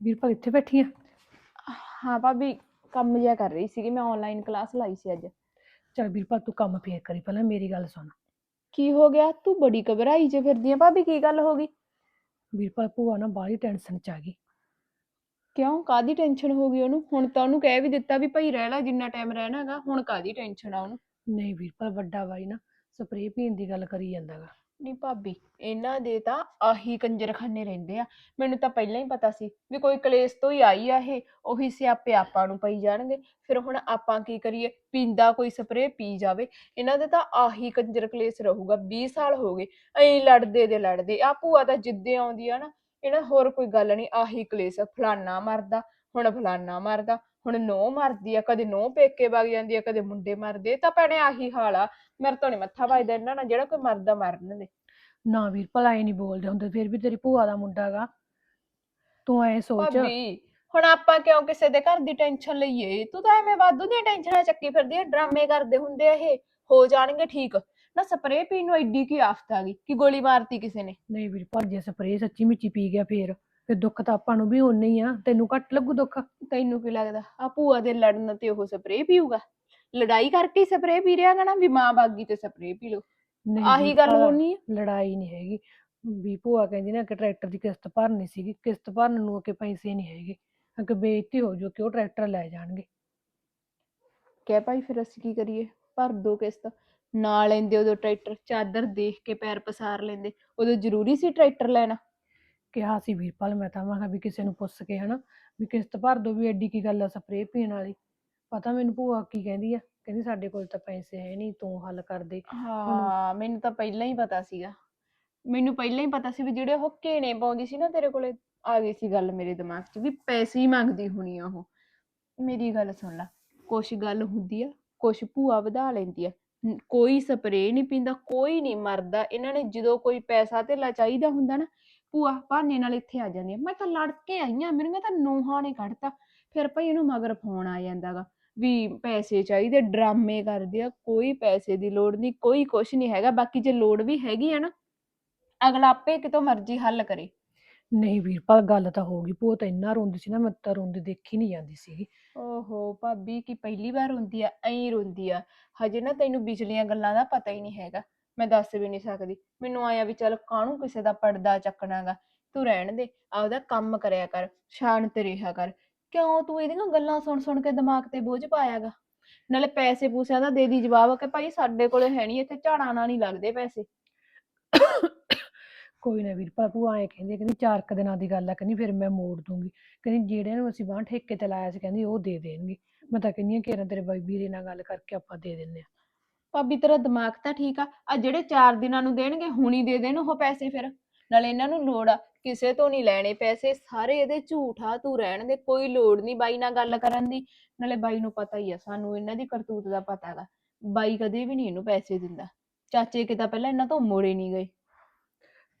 ਵੀਰਪਾਲ ਇੱਥੇ ਬੈਠੀ ਆ? ਹਾਂ ਭਾਬੀ ਕੰਮ ਜਿਹਾ ਕਰ ਰਹੀ ਸੀਗੀ ਮੈਂ ਆਨਲਾਈਨ ਕਲਾਸ ਲਾਈ ਸੀ ਅੱਜ। ਚਲ ਵੀਰਪਾਲ ਤੂੰ ਕੰਮ ਫੇਰ ਕਰੀ ਪਹਿਲਾਂ ਮੇਰੀ ਗੱਲ ਸੁਣ। ਕੀ ਹੋ ਗਿਆ? ਤੂੰ ਬੜੀ ਘਬਰਾਈ ਜੇ ਫਿਰਦੀ ਆ ਭਾਬੀ ਕੀ ਗੱਲ ਹੋ ਗਈ? ਵੀਰਪਾਲ ਭੂਆ ਨਾ ਬਾਹਲੀ ਟੈਨਸ਼ਨ ਚ ਆ ਗਈ। ਕਿਉਂ? ਕਾਦੀ ਟੈਨਸ਼ਨ ਹੋ ਗਈ ਉਹਨੂੰ? ਹੁਣ ਤਾਂ ਉਹਨੂੰ ਕਹਿ ਵੀ ਦਿੱਤਾ ਵੀ ਭਾਈ ਰਹਿ ਲੈ ਜਿੰਨਾ ਟਾਈਮ ਰਹਿਣਾਗਾ ਹੁਣ ਕਾਦੀ ਟੈਨਸ਼ਨ ਆ ਉਹਨੂੰ? ਨਹੀਂ ਵੀਰਪਾਲ ਵੱਡਾ ਬਾਈ ਨਾ ਸਪਰੇਅ ਪੀਣ ਦੀ ਗੱਲ ਕਰੀ ਜਾਂਦਾਗਾ। ਨਹੀਂ ਭਾਬੀ, ਇਹਨਾਂ ਦੇ ਤਾਂ ਆਹੀ ਕੰਜਰਖਾਨੇ ਰਹਿੰਦੇ ਆ। ਮੈਨੂੰ ਤਾਂ ਪਹਿਲਾਂ ਹੀ ਪਤਾ ਸੀ ਵੀ ਕੋਈ ਕਲੇਸ਼ ਤੋਂ ਹੀ ਆਈ ਆ ਇਹ, ਉਹੀ ਸਿਆਪੇ ਆਪਾਂ ਨੂੰ ਪਈ ਜਾਣਗੇ। ਫਿਰ ਹੁਣ ਆਪਾਂ ਕੀ ਕਰੀਏ? ਪੀਂਦਾ ਕੋਈ ਸਪਰੇ ਪੀ ਜਾਵੇ। ਇਹਨਾਂ ਦੇ ਤਾਂ ਆਹੀ ਕੰਜਰ ਕਲੇਸ਼ ਰਹੂਗਾ 20 ਸਾਲ ਹੋ ਗਏ, ਐਂ ਲੜਦੇ ਦੇ ਲੜਦੇ। ਆ ਭੂਆ ਤਾਂ ਜਿੱਦੇ ਆਉਂਦੀ ਆ ਨਾ, ਇਹਨਾਂ ਹੋਰ ਕੋਈ ਗੱਲ ਨਹੀਂ ਆਹੀ ਕਲੇਸ਼ ਫਲਾਨਾ ਮਰਦਾ, ਹੁਣ ਫਲਾਨਾ ਮਰਦਾ, ਹੁਣ ਨੋ ਮਰਦੀ ਆ, ਕਦੇ ਨੋ ਪੇਕੇ ਵਗ ਜਾਂਦੀ ਆ, ਕਦੇ ਮੁੰਡੇ ਮਰਦੇ ਤਾਂ ਭੈਣੇ ਆਹੀ ਹਾਲ ਆ। ਮੇਰੇ ਤੋਂ ਨੀ ਮੱਥਾ ਵੱਜਦਾ ਇਹਨਾਂ ਨਾਲ, ਜਿਹੜਾ ਕੋਈ ਮਰਦਾ ਮਰਨ ਦੇ। ਨਾ ਵੀਰਪਾਲ ਐ ਨਹੀਂ ਬੋਲਦੇ ਹੁੰਦੇ ਫਿਰ ਵੀ ਤੇਰੀ ਭੂਆ ਦਾ ਮੁੰਡਾ ਗਾ। ਤੂੰ ਐ ਸੋਚ। ਭਾਬੀ ਹੁਣ ਆਪਾਂ ਕਿਉਂ ਕਿਸੇ ਦੇ ਘਰ ਦੀ ਟੈਨਸ਼ਨ ਲਈਏ? ਤੂੰ ਤਾਂ ਐਵੇਂ ਵਾਧੂ ਦੀਆਂ ਟੈਨਸ਼ਨਾਂ ਚੱਕੀ ਫਿਰਦੀ ਐ ਡਰਾਮੇ ਕਰਦੇ ਹੁੰਦੇ ਆ ਇਹ। ਹੋ ਜਾਣਗੇ ਠੀਕ। ਨਾ ਸਪਰੇਅ ਪੀਣ ਨੂੰ ਐਡੀ ਕੀ ਆਫਤ ਆ ਗਈ ਕਿ ਗੋਲੀ ਮਾਰਤੀ ਕਿਸੇ ਨੇ? ਨਹੀਂ ਵੀਰਪਾਲ ਜੇ ਸਪਰੇਅ ਸੱਚੀ ਮੁੱਚੀ ਪੀ ਗਿਆ ਫੇਰ ਫਿਰ ਦੁੱਖ ਤਾਂ ਆਪਾਂ ਨੂੰ ਵੀ ਓਨਾ ਹੀ ਆ। ਤੈਨੂੰ ਘੱਟ ਲੱਗੂ ਦੁੱਖ? ਤੈਨੂੰ ਕੀ ਲੱਗਦਾ? ਆ ਭੂਆ ਦੇ ਲੜਨ ਤੇ ਉਹ ਸਪਰੇਅ ਪੀਊਗਾ? ਲੜਾਈ ਕਰਕੇ ਸਪਰੇਅ ਪੀ ਰਿਹਾ ਗਾ ਨਾ ਵੀ ਮਾਂ ਬਾਗੀ ਤੇ ਸਪਰੇਅ ਪੀ ਲਓ। ਨਹੀਂ ਆਹੀ ਗੱਲ ਹੋਣੀ ਆ। ਲੜਾਈ ਨਹੀਂ ਹੈਗੀ। ਵੀ ਭੂਆ ਕਹਿੰਦੀ ਨਾ ਕਿ ਟਰੈਕਟਰ ਦੀ ਕਿਸ਼ਤ ਭਰਨੀ ਸੀਗੀ ਕਿਸ਼ਤ ਭਰਨ ਨੂੰ ਕਿ ਪੈਸੇ ਨਹੀਂ ਹੈਗੇ। ਕਿ ਬੇਇੱਜ਼ਤੀ ਹੋ ਜੂ ਕਿ ਉਹ ਟਰੈਕਟਰ ਲੈ ਜਾਣਗੇ। ਕਹਿ ਭਾਈ ਫਿਰ ਅਸੀਂ ਕੀ ਕਰੀਏ? ਭਰ ਦੋ ਕਿਸ਼ਤ ਨਾ ਲੈਂਦੇ ਉਦੋਂ ਟਰੈਕਟਰ ਚਾਦਰ ਦੇਖ ਕੇ ਪੈਰ ਪਸਾਰ ਲੈਂਦੇ। ਉਦੋਂ ਜ਼ਰੂਰੀ ਸੀ ਟਰੈਕਟਰ ਲੈਣਾ? ਕਿਹਾ ਸੀ ਵੀਰਪਾਲ ਮੈਂ ਤਾਂ ਮੈਂ ਕਿਹਾ ਵੀ ਕਿਸੇ ਨੂੰ ਪੁੱਛ ਕੇ ਹਨਾ ਵੀ ਕਿਸ਼ਤ ਭਰ ਦੋ ਵੀ ਐਡੀ ਕੀ ਗੱਲ ਆ ਸਪਰੇਅ ਪੀਣ ਵਾਲੀ। ਪਤਾ ਮੈਨੂੰ ਭੂਆ ਕੀ ਕਹਿੰਦੀ ਆ? ਕਹਿੰਦੀ ਸਾਡੇ ਕੋਲ ਤਾਂ ਪੈਸੇ ਹੈ ਨਹੀਂ, ਤੂੰ ਹੱਲ ਕਰ ਦੇ। ਹਾਂ, ਮੈਨੂੰ ਤਾਂ ਪਹਿਲਾਂ ਹੀ ਪਤਾ ਸੀਗਾ। ਮੈਨੂੰ ਪਹਿਲਾਂ ਹੀ ਪਤਾ ਸੀ ਵੀ ਜਿਹੜੇ ਉਹ ਘੇਣੇ ਪਾਉਂਦੀ ਸੀ ਨਾ ਤੇਰੇ ਕੋਲੇ, ਆ ਗਈ ਸੀ ਗੱਲ ਮੇਰੇ ਦਿਮਾਗ 'ਚ ਵੀ ਪੈਸੇ ਹੀ ਮੰਗਦੀ ਹੋਣੀ ਆ ਉਹ। ਮੇਰੀ ਗੱਲ ਸੁਣ ਲੈ, ਕੁਛ ਗੱਲ ਹੁੰਦੀ ਆ, ਕੁਛ ਭੂਆ ਵਧਾ ਲੈਂਦੀ ਆ। ਕੋਈ ਸਪਰੇਅ ਨਹੀਂ ਪੀਂਦਾ, ਕੋਈ ਨਹੀਂ ਮਰਦਾ। ਇਹਨਾਂ ਨੇ ਜਦੋਂ ਕੋਈ ਪੈਸਾ ਧੇਲਾ ਚਾਹੀਦਾ ਹੁੰਦਾ ਨਾ, ਭੂਆ ਬਹਾਨੇ ਨਾਲ ਇੱਥੇ ਆ ਜਾਂਦੀ ਆ। ਮੈਂ ਤਾਂ ਲੜ ਕੇ ਆਈ ਆ ਮੇਰੀਆਂ ਤਾਂ ਨੂੰਹਾਂ ਨੇ ਕੱਢਤਾ। ਫਿਰ ਭਾਈ ਇਹਨੂੰ ਮਗਰ ਫੋਨ ਆ ਜਾਂਦਾਗਾ। ਵੀ ਪੈਸੇ ਚਾਹੀਦੇ ਡਰਾਮੇ ਕਰਦੇ ਆ ਕੋਈ ਪੈਸੇ ਦੀ ਲੋੜ ਨਹੀਂ ਕੋਈ ਕੁਛ ਨਹੀਂ ਹੈਗਾ ਬਾਕੀ ਜੇ ਲੋੜ ਵੀ ਹੈਗੀ ਆ ਨਾ ਅਗਲਾ ਆਪੇ ਕਿਤੋਂ ਮਰਜ਼ੀ ਹੱਲ ਕਰੇ। ਨਹੀਂ ਵੀਰਪਾਲ ਗੱਲ ਤਾਂ ਹੋ ਗਈ ਭੂਆ ਤਾਂ ਇੰਨਾ ਰੋਂਦੀ ਸੀ ਨਾ ਮੈਂ ਤਾਂ ਰੋਂਦੀ ਦੇਖੀ ਨਹੀਂ ਜਾਂਦੀ ਸੀਗੀ। ਓਹੋ ਭਾਬੀ ਕੀ ਪਹਿਲੀ ਵਾਰ ਹੁੰਦੀ ਆ ਐਂ ਰੋਂਦੀ ਆ। ਹਜੇ ਨਾ ਤੈਨੂੰ ਵਿਚਲੀਆਂ ਗੱਲਾਂ ਦਾ ਪਤਾ ਹੀ ਨਹੀਂ ਹੈਗਾ ਮੈਂ ਦੱਸ ਵੀ ਨਹੀਂ ਸਕਦੀ। ਮੈਨੂੰ ਆਇਆ ਵੀ ਚੱਲ ਕਾਹਨੂੰ ਕਿਸੇ ਦਾ ਪਰਦਾ ਚੱਕਣਾਗਾ ਤੂੰ ਰਹਿਣ ਦੇ ਆਪਦਾ ਕੰਮ ਕਰਿਆ ਕਰ ਸ਼ਾਂਤ ਰਿਹਾ ਕਰ। ਕਿਉਂ ਤੂੰ ਇਹਦੀਆਂ ਗੱਲਾਂ ਸੁਣ ਸੁਣ ਕੇ ਦਿਮਾਗ ਤੇ ਬੋਝ ਪਾਇਆਗਾ? ਨਾਲੇ ਪੈਸੇ ਪੂਸਿਆਂ ਦਾ ਦੇ ਦੀ ਜਵਾਬ ਕਿ ਭਾਈ ਸਾਡੇ ਕੋਲੇ ਹੈ ਨਹੀਂ ਇੱਥੇ ਝਾੜਾਂ ਨਾਲ ਨਹੀਂ ਲੱਗਦੇ ਪੈਸੇ। ਕੋਈ ਨਾ ਵੀਰਪਾਲ ਭੂਆ ਐ ਕਹਿੰਦੀ ਕਹਿੰਦੀ ਚਾਰ ਕੁ ਦਿਨਾਂ ਦੀ ਗੱਲ ਆ ਕਹਿੰਦੀ ਫਿਰ ਮੈਂ ਮੋੜ ਦੂੰਗੀ। ਕਹਿੰਦੀ ਜਿਹੜੇ ਨੂੰ ਅਸੀਂ ਬਾਂਹ ਠੇਕੇ ਤੇ ਲਾਇਆ ਸੀ ਕਹਿੰਦੀ ਉਹ ਦੇ ਦੇਣਗੇ। ਮੈਂ ਤਾਂ ਕਹਿੰਦੀ ਆ ਕਿ ਤੇਰੇ ਬਾਈ ਵੀਰੇ ਨਾਲ ਗੱਲ ਕਰਕੇ ਆਪਾਂ ਦੇ ਦਿੰਨੇ ਆ। ਭਾਬੀ ਤੇਰਾ ਦਿਮਾਗ ਤਾਂ ਠੀਕ ਆ। ਆ ਜਿਹੜੇ 4 ਦਿਨਾਂ ਨੂੰ ਦੇਣਗੇ ਹੁਣੀ ਦੇ ਦੇਣ ਉਹ ਪੈਸੇ ਫਿਰ। ਨਾਲੇ ਇਹਨਾਂ ਨੂੰ ਲੋੜ ਆ। ਕਿਸੇ ਤੋਂ ਨਹੀਂ ਲੈਣੇ ਪੈਸੇ ਸਾਰੇ ਇਹਦੇ ਝੂਠ ਆ ਤੂੰ ਰਹਿਣ ਦੇ ਕੋਈ ਲੋੜ ਨਹੀਂ ਬਾਈ ਨਾਲ ਗੱਲ ਕਰਨ ਦੀ। ਨਾਲੇ ਬਾਈ ਨੂੰ ਪਤਾ ਹੀ ਆ ਸਾਨੂੰ ਇਹਨਾਂ ਦੀ ਕਰਤੂਤ ਦਾ ਪਤਾ ਹੈਗਾ। ਬਾਈ ਕਦੇ ਵੀ ਨਹੀਂ ਇਹਨੂੰ ਪੈਸੇ ਦਿੰਦਾ। ਚਾਚੇ ਕਿ ਤਾਂ ਪਹਿਲਾਂ ਇਹਨਾਂ ਤੋਂ ਮੋੜੇ ਨਹੀਂ ਗਏ।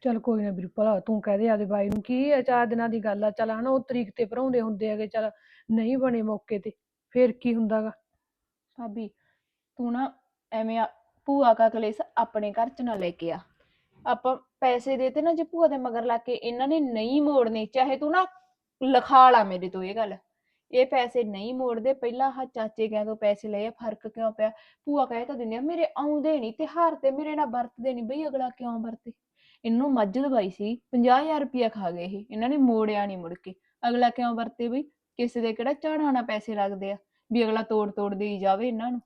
ਚਲ ਕੋਈ ਨਾ ਵੀਰਪਾਲ ਤੂੰ ਕਹਿ ਦੇ ਆਦੇ ਬਾਈ ਨੂੰ ਕੀ ਆ ਚਾਰ ਦਿਨਾਂ ਦੀ ਗੱਲ ਆ ਚੱਲ ਹਨਾ ਉਹ ਤਰੀਕ ਤੇ ਭਰਾਉਂਦੇ ਹੁੰਦੇ ਹੈਗੇ ਚੱਲ ਨਹੀਂ ਬਣੇ ਮੌਕੇ ਤੇ ਫਿਰ ਕੀ ਹੁੰਦਾਗਾ? ਭਾਬੀ ਤੂੰ ਨਾ ਐਵੇਂ ਆ- ਭੂਆ ਕਾ ਕਲੇਸ਼ ਆਪਣੇ ਘਰ ਚ ਨਾ ਲੈ ਕੇ ਆ। ਆਪਾਂ ਪੈਸੇ ਦੇਤੇ ਨਾ ਜੇ ਭੂਆ ਦੇ ਮਗਰ ਲੱਗ ਕੇ ਇਹਨਾਂ ਨੇ ਨਹੀਂ ਮੋੜਨੇ ਚਾਹੇ ਤੂੰ ਨਾ ਲਿਖਾ ਲਾ ਮੇਰੇ ਤੋਂ ਇਹ ਗੱਲ। ਇਹ ਪੈਸੇ ਨਹੀਂ ਮੋੜਦੇ ਪਹਿਲਾਂ ਆਹ ਚਾਚੇ ਕਹਿ ਤੋਂ ਪੈਸੇ ਲਏ ਆ, ਫ਼ਰਕ ਕਿਉਂ ਪਿਆ? ਭੂਆ ਕਹਿ ਤਾਂ ਦਿੰਦੇ ਆ ਮੇਰੇ ਆਉਂਦੇ ਨਹੀਂ ਤਿਉਹਾਰ ਤੇ ਮੇਰੇ ਨਾਲ ਵਰਤਦੇ ਨਹੀਂ ਬਈ ਅਗਲਾ ਕਿਉਂ ਵਰਤੇ? ਇਹਨੂੰ ਮੱਝ ਦਵਾਈ ਸੀ 50000 ਰੁਪਇਆ ਖਾ ਗਏ ਇਹ ਇਹਨਾਂ ਨੇ ਮੋੜਿਆ ਨਹੀਂ ਮੁੜ ਕੇ। ਅਗਲਾ ਕਿਉਂ ਵਰਤੇ ਬਈ? ਕਿਸੇ ਦੇ ਕਿਹੜਾ ਝਾੜਾਂ ਨਾਲ ਪੈਸੇ ਲੱਗਦੇ ਆ ਵੀ ਅਗਲਾ ਤੋੜ ਤੋੜ ਦੇਈ ਜਾਵੇ ਇਹਨਾਂ ਨੂੰ।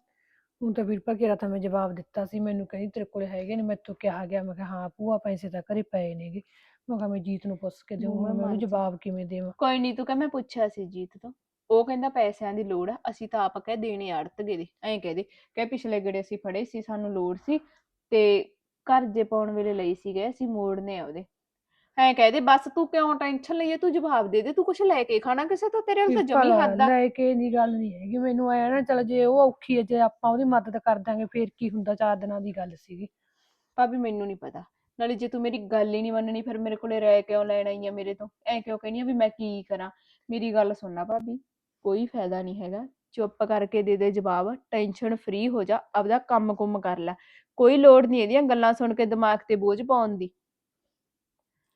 ਹੁਣ ਤਾਂ ਵੀਰਪਾਲ ਕਿਹੜਾ ਤਾਂ ਮੈਂ ਜਵਾਬ ਦਿੱਤਾ ਸੀ ਮੈਨੂੰ ਕਹਿੰਦੀ ਤੇਰੇ ਕੋਲ ਹੈਗੇ ਨੇ ਮੈਥੋਂ ਕਿਹਾ ਗਿਆ ਮੈਂ ਕਿਹਾ ਹਾਂ ਭੂਆ ਪੈਸੇ ਤਾਂ ਘਰੇ ਪਏ ਨੇਗੇ। ਮੈਂ ਕਿਹਾ ਮੈਂ ਜੀਤ ਨੂੰ ਪੁੱਛ ਕੇ ਦੇਵਾਂ ਮੈਂ ਉਹਨੂੰ। ਜਵਾਬ ਕਿਵੇਂ ਦੇਵਾਂ? ਕੋਈ ਨਹੀਂ ਤੂੰ ਕਹ ਮੈਂ ਪੁੱਛਿਆ ਸੀ ਜੀਤ ਤੋਂ। ਉਹ ਕਹਿੰਦਾ ਪੈਸਿਆਂ ਦੀ ਲੋੜ ਆ ਅਸੀਂ ਤਾਂ ਆਪ ਕਹਿ ਦੇਣੇ ਅੜਤ ਗਏ ਦੇ ਐਂ ਕਹਦੇ ਕਹਿ ਪਿਛਲੇ ਗੜੇ ਅਸੀਂ ਫੜੇ ਸੀ ਸਾਨੂੰ ਲੋੜ ਸੀ ਤੇ ਘਰ ਜੇ ਪਾਉਣ ਵੇਲੇ ਲਈ ਸੀਗੇ ਅਸੀਂ ਮੋੜਨੇ ਆ ਉਹਦੇ। ਐਂ ਕਹਦੇ ਬਸ ਤੂੰ ਕਿਉਂ ਟੈਨਸ਼ਨ ਲਈਏ? ਤੂੰ ਜਵਾਬ ਦੇ ਦੇ ਤੂੰ ਕੁਛ ਲੈ ਕੇ ਖਾਣਾ ਕਿਸੇ ਤੋਂ? ਤੇਰੇ ਤਾਂ ਜਮੀ ਹੱਦ ਆ। ਲੈ ਕੇ ਦੀ ਗੱਲ ਨਹੀਂ ਹੈਗੀ। ਮੈਨੂੰ ਆਇਆ ਨਾ ਚਲ ਜੇ ਉਹ ਔਖੀ ਹੈ ਜੇ ਆਪਾਂ ਉਹਦੀ ਮਦਦ ਕਰ ਦਾਂਗੇ ਫੇਰ ਕੀ ਹੁੰਦਾ? ਚਾਰ ਦਿਨਾਂ ਦੀ ਗੱਲ ਸੀਗੀ। ਭਾਬੀ ਮੈਨੂੰ ਨਹੀਂ ਪਤਾ। ਨਾਲੇ ਜੇ ਤੂੰ ਮੇਰੀ ਗੱਲ ਹੀ ਨਹੀਂ ਮੰਨਣੀ ਫਿਰ ਮੇਰੇ ਕੋਲੇ ਰਹਿ ਕਿਉਂ ਲੈਣ ਆਈ ਆ ਮੇਰੇ ਤੋਂ? ਐਂ ਕਿਉਂ ਕਹਿੰਦੀ ਆ ਵੀ ਮੈਂ ਕੀ ਕਰਾਂ? ਮੇਰੀ ਗੱਲ ਸੁਣਨਾ ਭਾਬੀ ਕੋਈ ਫਾਇਦਾ ਨਹੀਂ ਹੈਗਾ। ਚੁੱਪ ਕਰਕੇ ਦੇ ਦੇ ਜਵਾਬ ਟੈਨਸ਼ਨ ਫ੍ਰੀ ਹੋ ਜਾ ਆਪਦਾ ਕੰਮ ਕੁੰਮ ਕਰ ਲੈ। ਕੋਈ ਲੋੜ ਨਹੀਂ ਇਹਦੀਆਂ ਗੱਲਾਂ ਸੁਣ ਕੇ ਦਿਮਾਗ ਤੇ ਬੋਝ ਪਾਉਣ ਦੀ।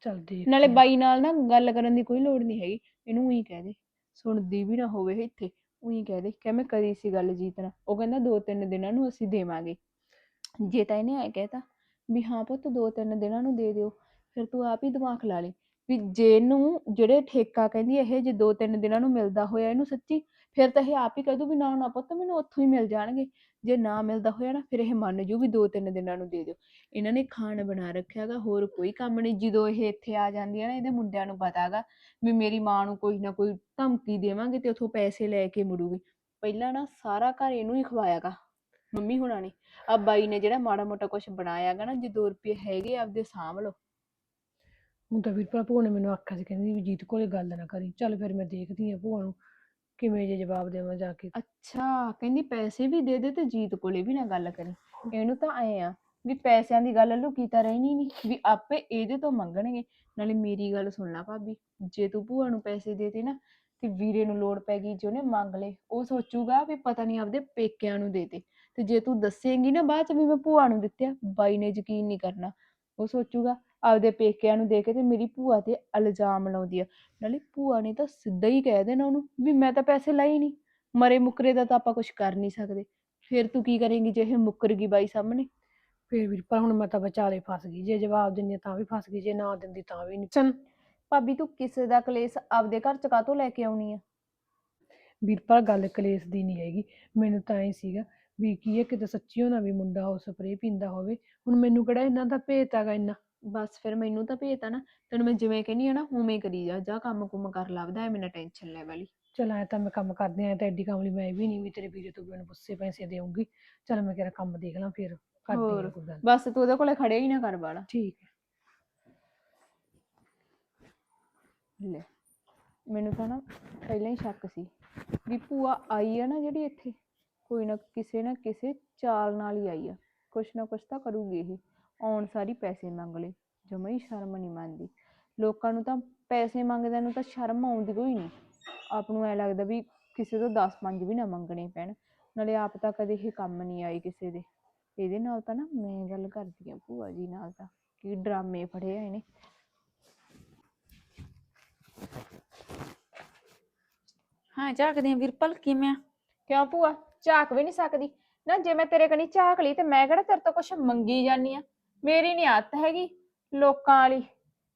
ਚੱਲ ਦੇਖ ਨਾਲੇ ਬਾਈ ਨਾਲ ਨਾ ਗੱਲ ਕਰਨ ਦੀ ਕੋਈ ਲੋੜ ਨਹੀਂ ਹੈਗੀ ਇਹਨੂੰ ਉਹੀ ਕਹਿ ਦੇ ਸੁਣਦੀ ਵੀ ਨਾ ਹੋਵੇ ਇੱਥੇ ਉਹੀ ਕਹਿ ਦੇ ਕਿ ਮੈਂ ਕਰੀ ਸੀ ਗੱਲ ਜੀਤ ਨਾਲ ਉਹ ਕਹਿੰਦਾ ਦੋ ਤਿੰਨ ਦਿਨਾਂ ਨੂੰ ਅਸੀਂ ਦੇਵਾਂਗੇ। ਜੇ ਤਾਂ ਇਹਨੇ ਐ ਕਹਿਤਾ ਵੀ ਹਾਂ ਪੁੱਤ ਦੋ ਤਿੰਨ ਦਿਨਾਂ ਨੂੰ ਦੇ ਦਿਓ ਫਿਰ ਤੂੰ ਆਪ ਹੀ ਦਿਮਾਗ ਲਾ ਲਈ ਵੀ ਜੇ ਇਹਨੂੰ ਜਿਹੜੇ ਠੇਕਾ ਕਹਿੰਦੀ ਇਹ ਜੇ ਦੋ ਤਿੰਨ ਦਿਨਾਂ ਨੂੰ ਮਿਲਦਾ ਹੋਇਆ ਇਹਨੂੰ ਸੱਚੀ ਫਿਰ ਤਾਂ ਇਹ ਆਪ ਹੀ ਕਹਿ ਦੂ ਵੀ ਨਾ ਨਾ ਪੁੱਤ ਮੈਨੂੰ ਉੱਥੋਂ ਹੀ ਮਿਲ ਜਾਣਗੇ। ਜੇ ਨਾ ਮਿਲਦਾ ਹੋਇਆ ਨਾ, ਫਿਰ ਇਹ ਮੰਨ ਜੂ ਵੀ ਦੋ ਤਿੰਨ ਦਿਨਾਂ ਨੂੰ ਦੇ ਦਿਓ। ਇਹਨਾਂ ਨੇ ਖਾਣ ਬਣਾ ਰੱਖਿਆਗਾ ਹੋਰ ਕੋਈ ਕੰਮ ਨਹੀਂ। ਜਦੋਂ ਇਹ ਇੱਥੇ ਆ ਜਾਂਦੀ ਨਾ, ਇਹਦੇ ਮੁੰਡਿਆਂ ਨੂੰ ਪਤਾਗਾ ਵੀ ਮੇਰੀ ਮਾਂ ਨੂੰ ਕੋਈ ਨਾ ਕੋਈ ਧਮਕੀ ਦੇਵਾਂਗੇ ਤੇ ਉਥੋਂ ਪੈਸੇ ਲੈ ਕੇ ਮੁੜੂਗੀ। ਪਹਿਲਾਂ ਨਾ ਸਾਰਾ ਘਰ ਇਹਨੂੰ ਹੀ ਖਵਾਇਆਗਾ ਮੰਮੀ ਹੁਣਾਂ ਨੇ। ਆ ਬਾਈ ਨੇ ਜਿਹੜਾ ਮਾੜਾ ਮੋਟਾ ਕੁਝ ਬਣਾਇਆਗਾ ਨਾ, ਜੇ 2 ਰੁਪਏ ਹੈਗੇ ਆਪਦੇ ਸਾਂਭ ਲਓ। ਹੁਣ ਤਾਂ ਵੀਰਪਾਲ ਭੂਆ ਨੇ ਮੈਨੂੰ ਆਖਿਆ ਸੀ, ਕਹਿੰਦੀ ਵੀ ਜੀਤ ਕੋਲੇ ਗੱਲ ਨਾ ਕਰੀ। ਚੱਲ ਫਿਰ ਮੈਂ ਦੇਖਦੀ ਆ ਭੂਆ ਨੂੰ। ਕਿਵੇਂ ਜੇ ਜਵਾਬ ਦੇਵਾਂ ਜਾ ਕੇ? ਅੱਛਾ ਕਹਿੰਦੀ ਪੈਸੇ ਵੀ ਦੇ ਦੇ ਤੇ ਜੀਤ ਕੋਲੇ ਵੀ ਨਾ ਗੱਲ ਕਰੀ। ਇਹਨੂੰ ਤਾਂ ਆਏ ਆ ਵੀ ਪੈਸਿਆਂ ਦੀ ਗੱਲ ਲੁਕੀ ਤਾਂ ਰਹਿਣੀ ਨਹੀਂ ਵੀ ਆਪੇ ਇਹਦੇ ਤੋਂ ਮੰਗਣਗੇ। ਨਾਲੇ ਮੇਰੀ ਗੱਲ ਸੁਣ ਲੈ ਭਾਬੀ ਜੇ ਤੂੰ ਭੂਆ ਨੂੰ ਪੈਸੇ ਦੇਤੇ ਨਾ ਤੇ ਵੀਰੇ ਨੂੰ ਲੋੜ ਪੈ ਗਈ ਜੇ ਉਹਨੇ ਮੰਗ ਲਏ ਉਹ ਸੋਚੂਗਾ ਵੀ ਪਤਾ ਨਹੀਂ ਆਪਦੇ ਪੇਕਿਆਂ ਨੂੰ ਦੇਤੇ ਤੇ ਜੇ ਤੂੰ ਦੱਸੇਂਗੀ ਨਾ ਬਾਅਦ ਚ ਵੀ ਮੈਂ ਭੂਆ ਨੂੰ ਦਿੱਤੇ ਆ ਬਾਈ ਨੇ ਯਕੀਨ ਨਹੀਂ ਕਰਨਾ। ਉਹ ਸੋਚੂਗਾ ਆਪਦੇ ਪੇਕਿਆਂ ਨੂੰ ਦੇ ਕੇ ਤੇ ਮੇਰੀ ਭੂਆ ਤੇ ਇਲਜ਼ਾਮ ਲਾਉਂਦੀ ਆ। ਨਾਲੇ ਭੂਆ ਨੇ ਤਾਂ ਸਿੱਧਾ ਹੀ ਕਹਿ ਦੇਣਾ ਉਹਨੂੰ ਵੀ ਮੈਂ ਤਾਂ ਪੈਸੇ ਲਏ ਨਹੀਂ ਮਰੇ ਮੁੱਕਰੇ ਦਾ ਤਾਂ ਆਪਾਂ ਕੁਝ ਕਰ ਨਹੀਂ ਸਕਦੇ। ਫਿਰ ਤੂੰ ਕੀ ਕਰੇਂਗੀ ਜੇ ਇਹ ਮੁੱਕਰ ਗਈ ਬਾਈ ਸਾਹਮਣੇ? ਫਿਰ ਵੀਰਪਾਲ ਹੁਣ ਮੈਂ ਤਾਂ ਵਿਚਾਲੇ ਫਸ ਗਈ ਜੇ ਜਵਾਬ ਦਿੰਦੀ ਤਾਂ ਵੀ ਫਸ ਗਈ ਜੇ ਨਾ ਦਿੰਦੀ ਤਾਂ ਵੀ ਨਹੀਂ ਚਲ ਭਾਬੀ ਤੂੰ ਕਿਸੇ ਦਾ ਕਲੇਸ਼ ਆਪਦੇ ਘਰ ਚ ਕਾਹਤੋਂ ਲੈ ਕੇ ਆਉਣੀ ਆ? ਵੀਰਪਾਲ ਗੱਲ ਕਲੇਸ਼ ਦੀ ਨਹੀਂ ਹੈਗੀ ਮੈਨੂੰ ਤਾਂ ਐ ਸੀਗਾ ਵੀ ਕੀ ਹੈ ਕਿਤੇ ਸੱਚੀ ਹੋਣਾ ਵੀ ਮੁੰਡਾ ਉਹ ਸਪਰੇਅ ਪੀਂਦਾ ਹੋਵੇ ਹੁਣ ਮੈਨੂੰ ਕਿਹੜਾ ਇਹਨਾਂ ਦਾ ਭੇਤ ਹੈਗਾ ਇੰਨਾ? ਬਸ ਫਿਰ ਮੈਨੂੰ ਤਾਂ ਆ ਨਾ ਤੈਨੂੰ ਮੈਂ ਜਿਵੇਂ ਕਹਿੰਦੀ ਆ ਨਾ ਉਵੇਂ ਕਰੀ ਜਾ ਜਾ ਕੰਮ ਕੁਮ ਕਰ ਲੱਭਦਾ ਐ ਮੈਨੂੰ ਟੈਨਸ਼ਨ ਲੈ ਵਾਲੀ ਚਲ ਐ ਤਾਂ ਮੈਂ ਕੰਮ ਕਰਦੀ ਆ ਤਾਂ ਐਡੀ ਕਮਲੀ ਮੈਂ ਵੀ ਨਹੀਂ ਵੀ ਤੇਰੇ ਵੀਰੇ ਤੋਂ ਮੈਨੂੰ ਪੁੱਛੇ ਪੈਸੇ ਦੇਊਂਗੀ। ਚਲ ਮੈਂ ਕਿਹੜਾ ਕੰਮ ਦੇਖ ਲਾਂ ਫਿਰ ਕਰਦੀ ਹੋਰ। ਆ ਕੋਈ ਗੱਲ। ਬਸ ਤੂੰ ਉਹਦੇ ਕੋਲੇ ਖੜੇ ਹੀ ਨਾ ਕਰ ਵਾਲਾ ਠੀਕ ਹੈ ਲੈ ਮੈਨੂੰ ਤਾਂ ਨਾ ਪਹਿਲਾਂ ਹੀ ਸ਼ੱਕ ਸੀ ਵੀ ਭੂਆ ਆਈ ਆ ਨਾ ਜਿਹੜੀ ਇੱਥੇ ਕੋਈ ਨਾ ਕਿਸੇ ਨਾ ਕਿਸੇ ਚਾਲ ਨਾਲ ਹੀ ਆਈ ਆ ਕੁਛ ਨਾ ਕੁਛ ਤਾਂ ਕਰੂਗੀ ਇਹ। ਆਉਣ ਸਾਰੀ ਪੈਸੇ ਮੰਗ ਲਏ ਜਮਾ ਹੀ ਸ਼ਰਮ ਨਹੀਂ ਮੰਨਦੀ। ਲੋਕਾਂ ਨੂੰ ਤਾਂ ਪੈਸੇ ਮੰਗਦਿਆਂ ਨੂੰ ਤਾਂ ਸ਼ਰਮ ਆਉਂਦੀ ਕੋਈ ਨਹੀਂ। ਆਪ ਨੂੰ ਐ ਲੱਗਦਾ ਵੀ ਕਿਸੇ ਤੋਂ 10-5 ਵੀ ਨਾ ਮੰਗਣੇ ਪੈਣ ਨਾਲੇ ਆਪ ਤਾਂ ਕਦੇ ਇਹ ਕੰਮ ਨਹੀਂ ਆਈ ਕਿਸੇ ਦੇ। ਇਹਦੇ ਨਾਲ ਤਾਂ ਨਾ ਮੈਂ ਗੱਲ ਕਰਦੀ ਆ ਭੂਆ ਜੀ ਨਾਲ ਤਾਂ ਕੀ ਡਰਾਮੇ ਫੜੇ ਆ ਇਹਨੇ ਹਾਂ ਝਾਕਦੇ ਆ ਵੀਰਪਲ ਕਿਵੇਂ ਆ? ਕਿਉਂ ਭੂਆ? ਝਾਕ ਵੀ ਨਹੀਂ ਸਕਦੀ। ਨਾ ਜੇ ਮੈਂ ਤੇਰੇ ਕਨੀ ਝਾਕ ਲਈ ਤੇ ਮੈਂ ਕਿਹੜਾ ਤੇਰੇ ਤੋਂ ਕੁਝ ਮੰਗੀ ਜਾਨੀ ਆ ਮੇਰੀ ਨਹੀਂ ਆਦਤ ਹੈਗੀ ਲੋਕਾਂ ਵਾਲੀ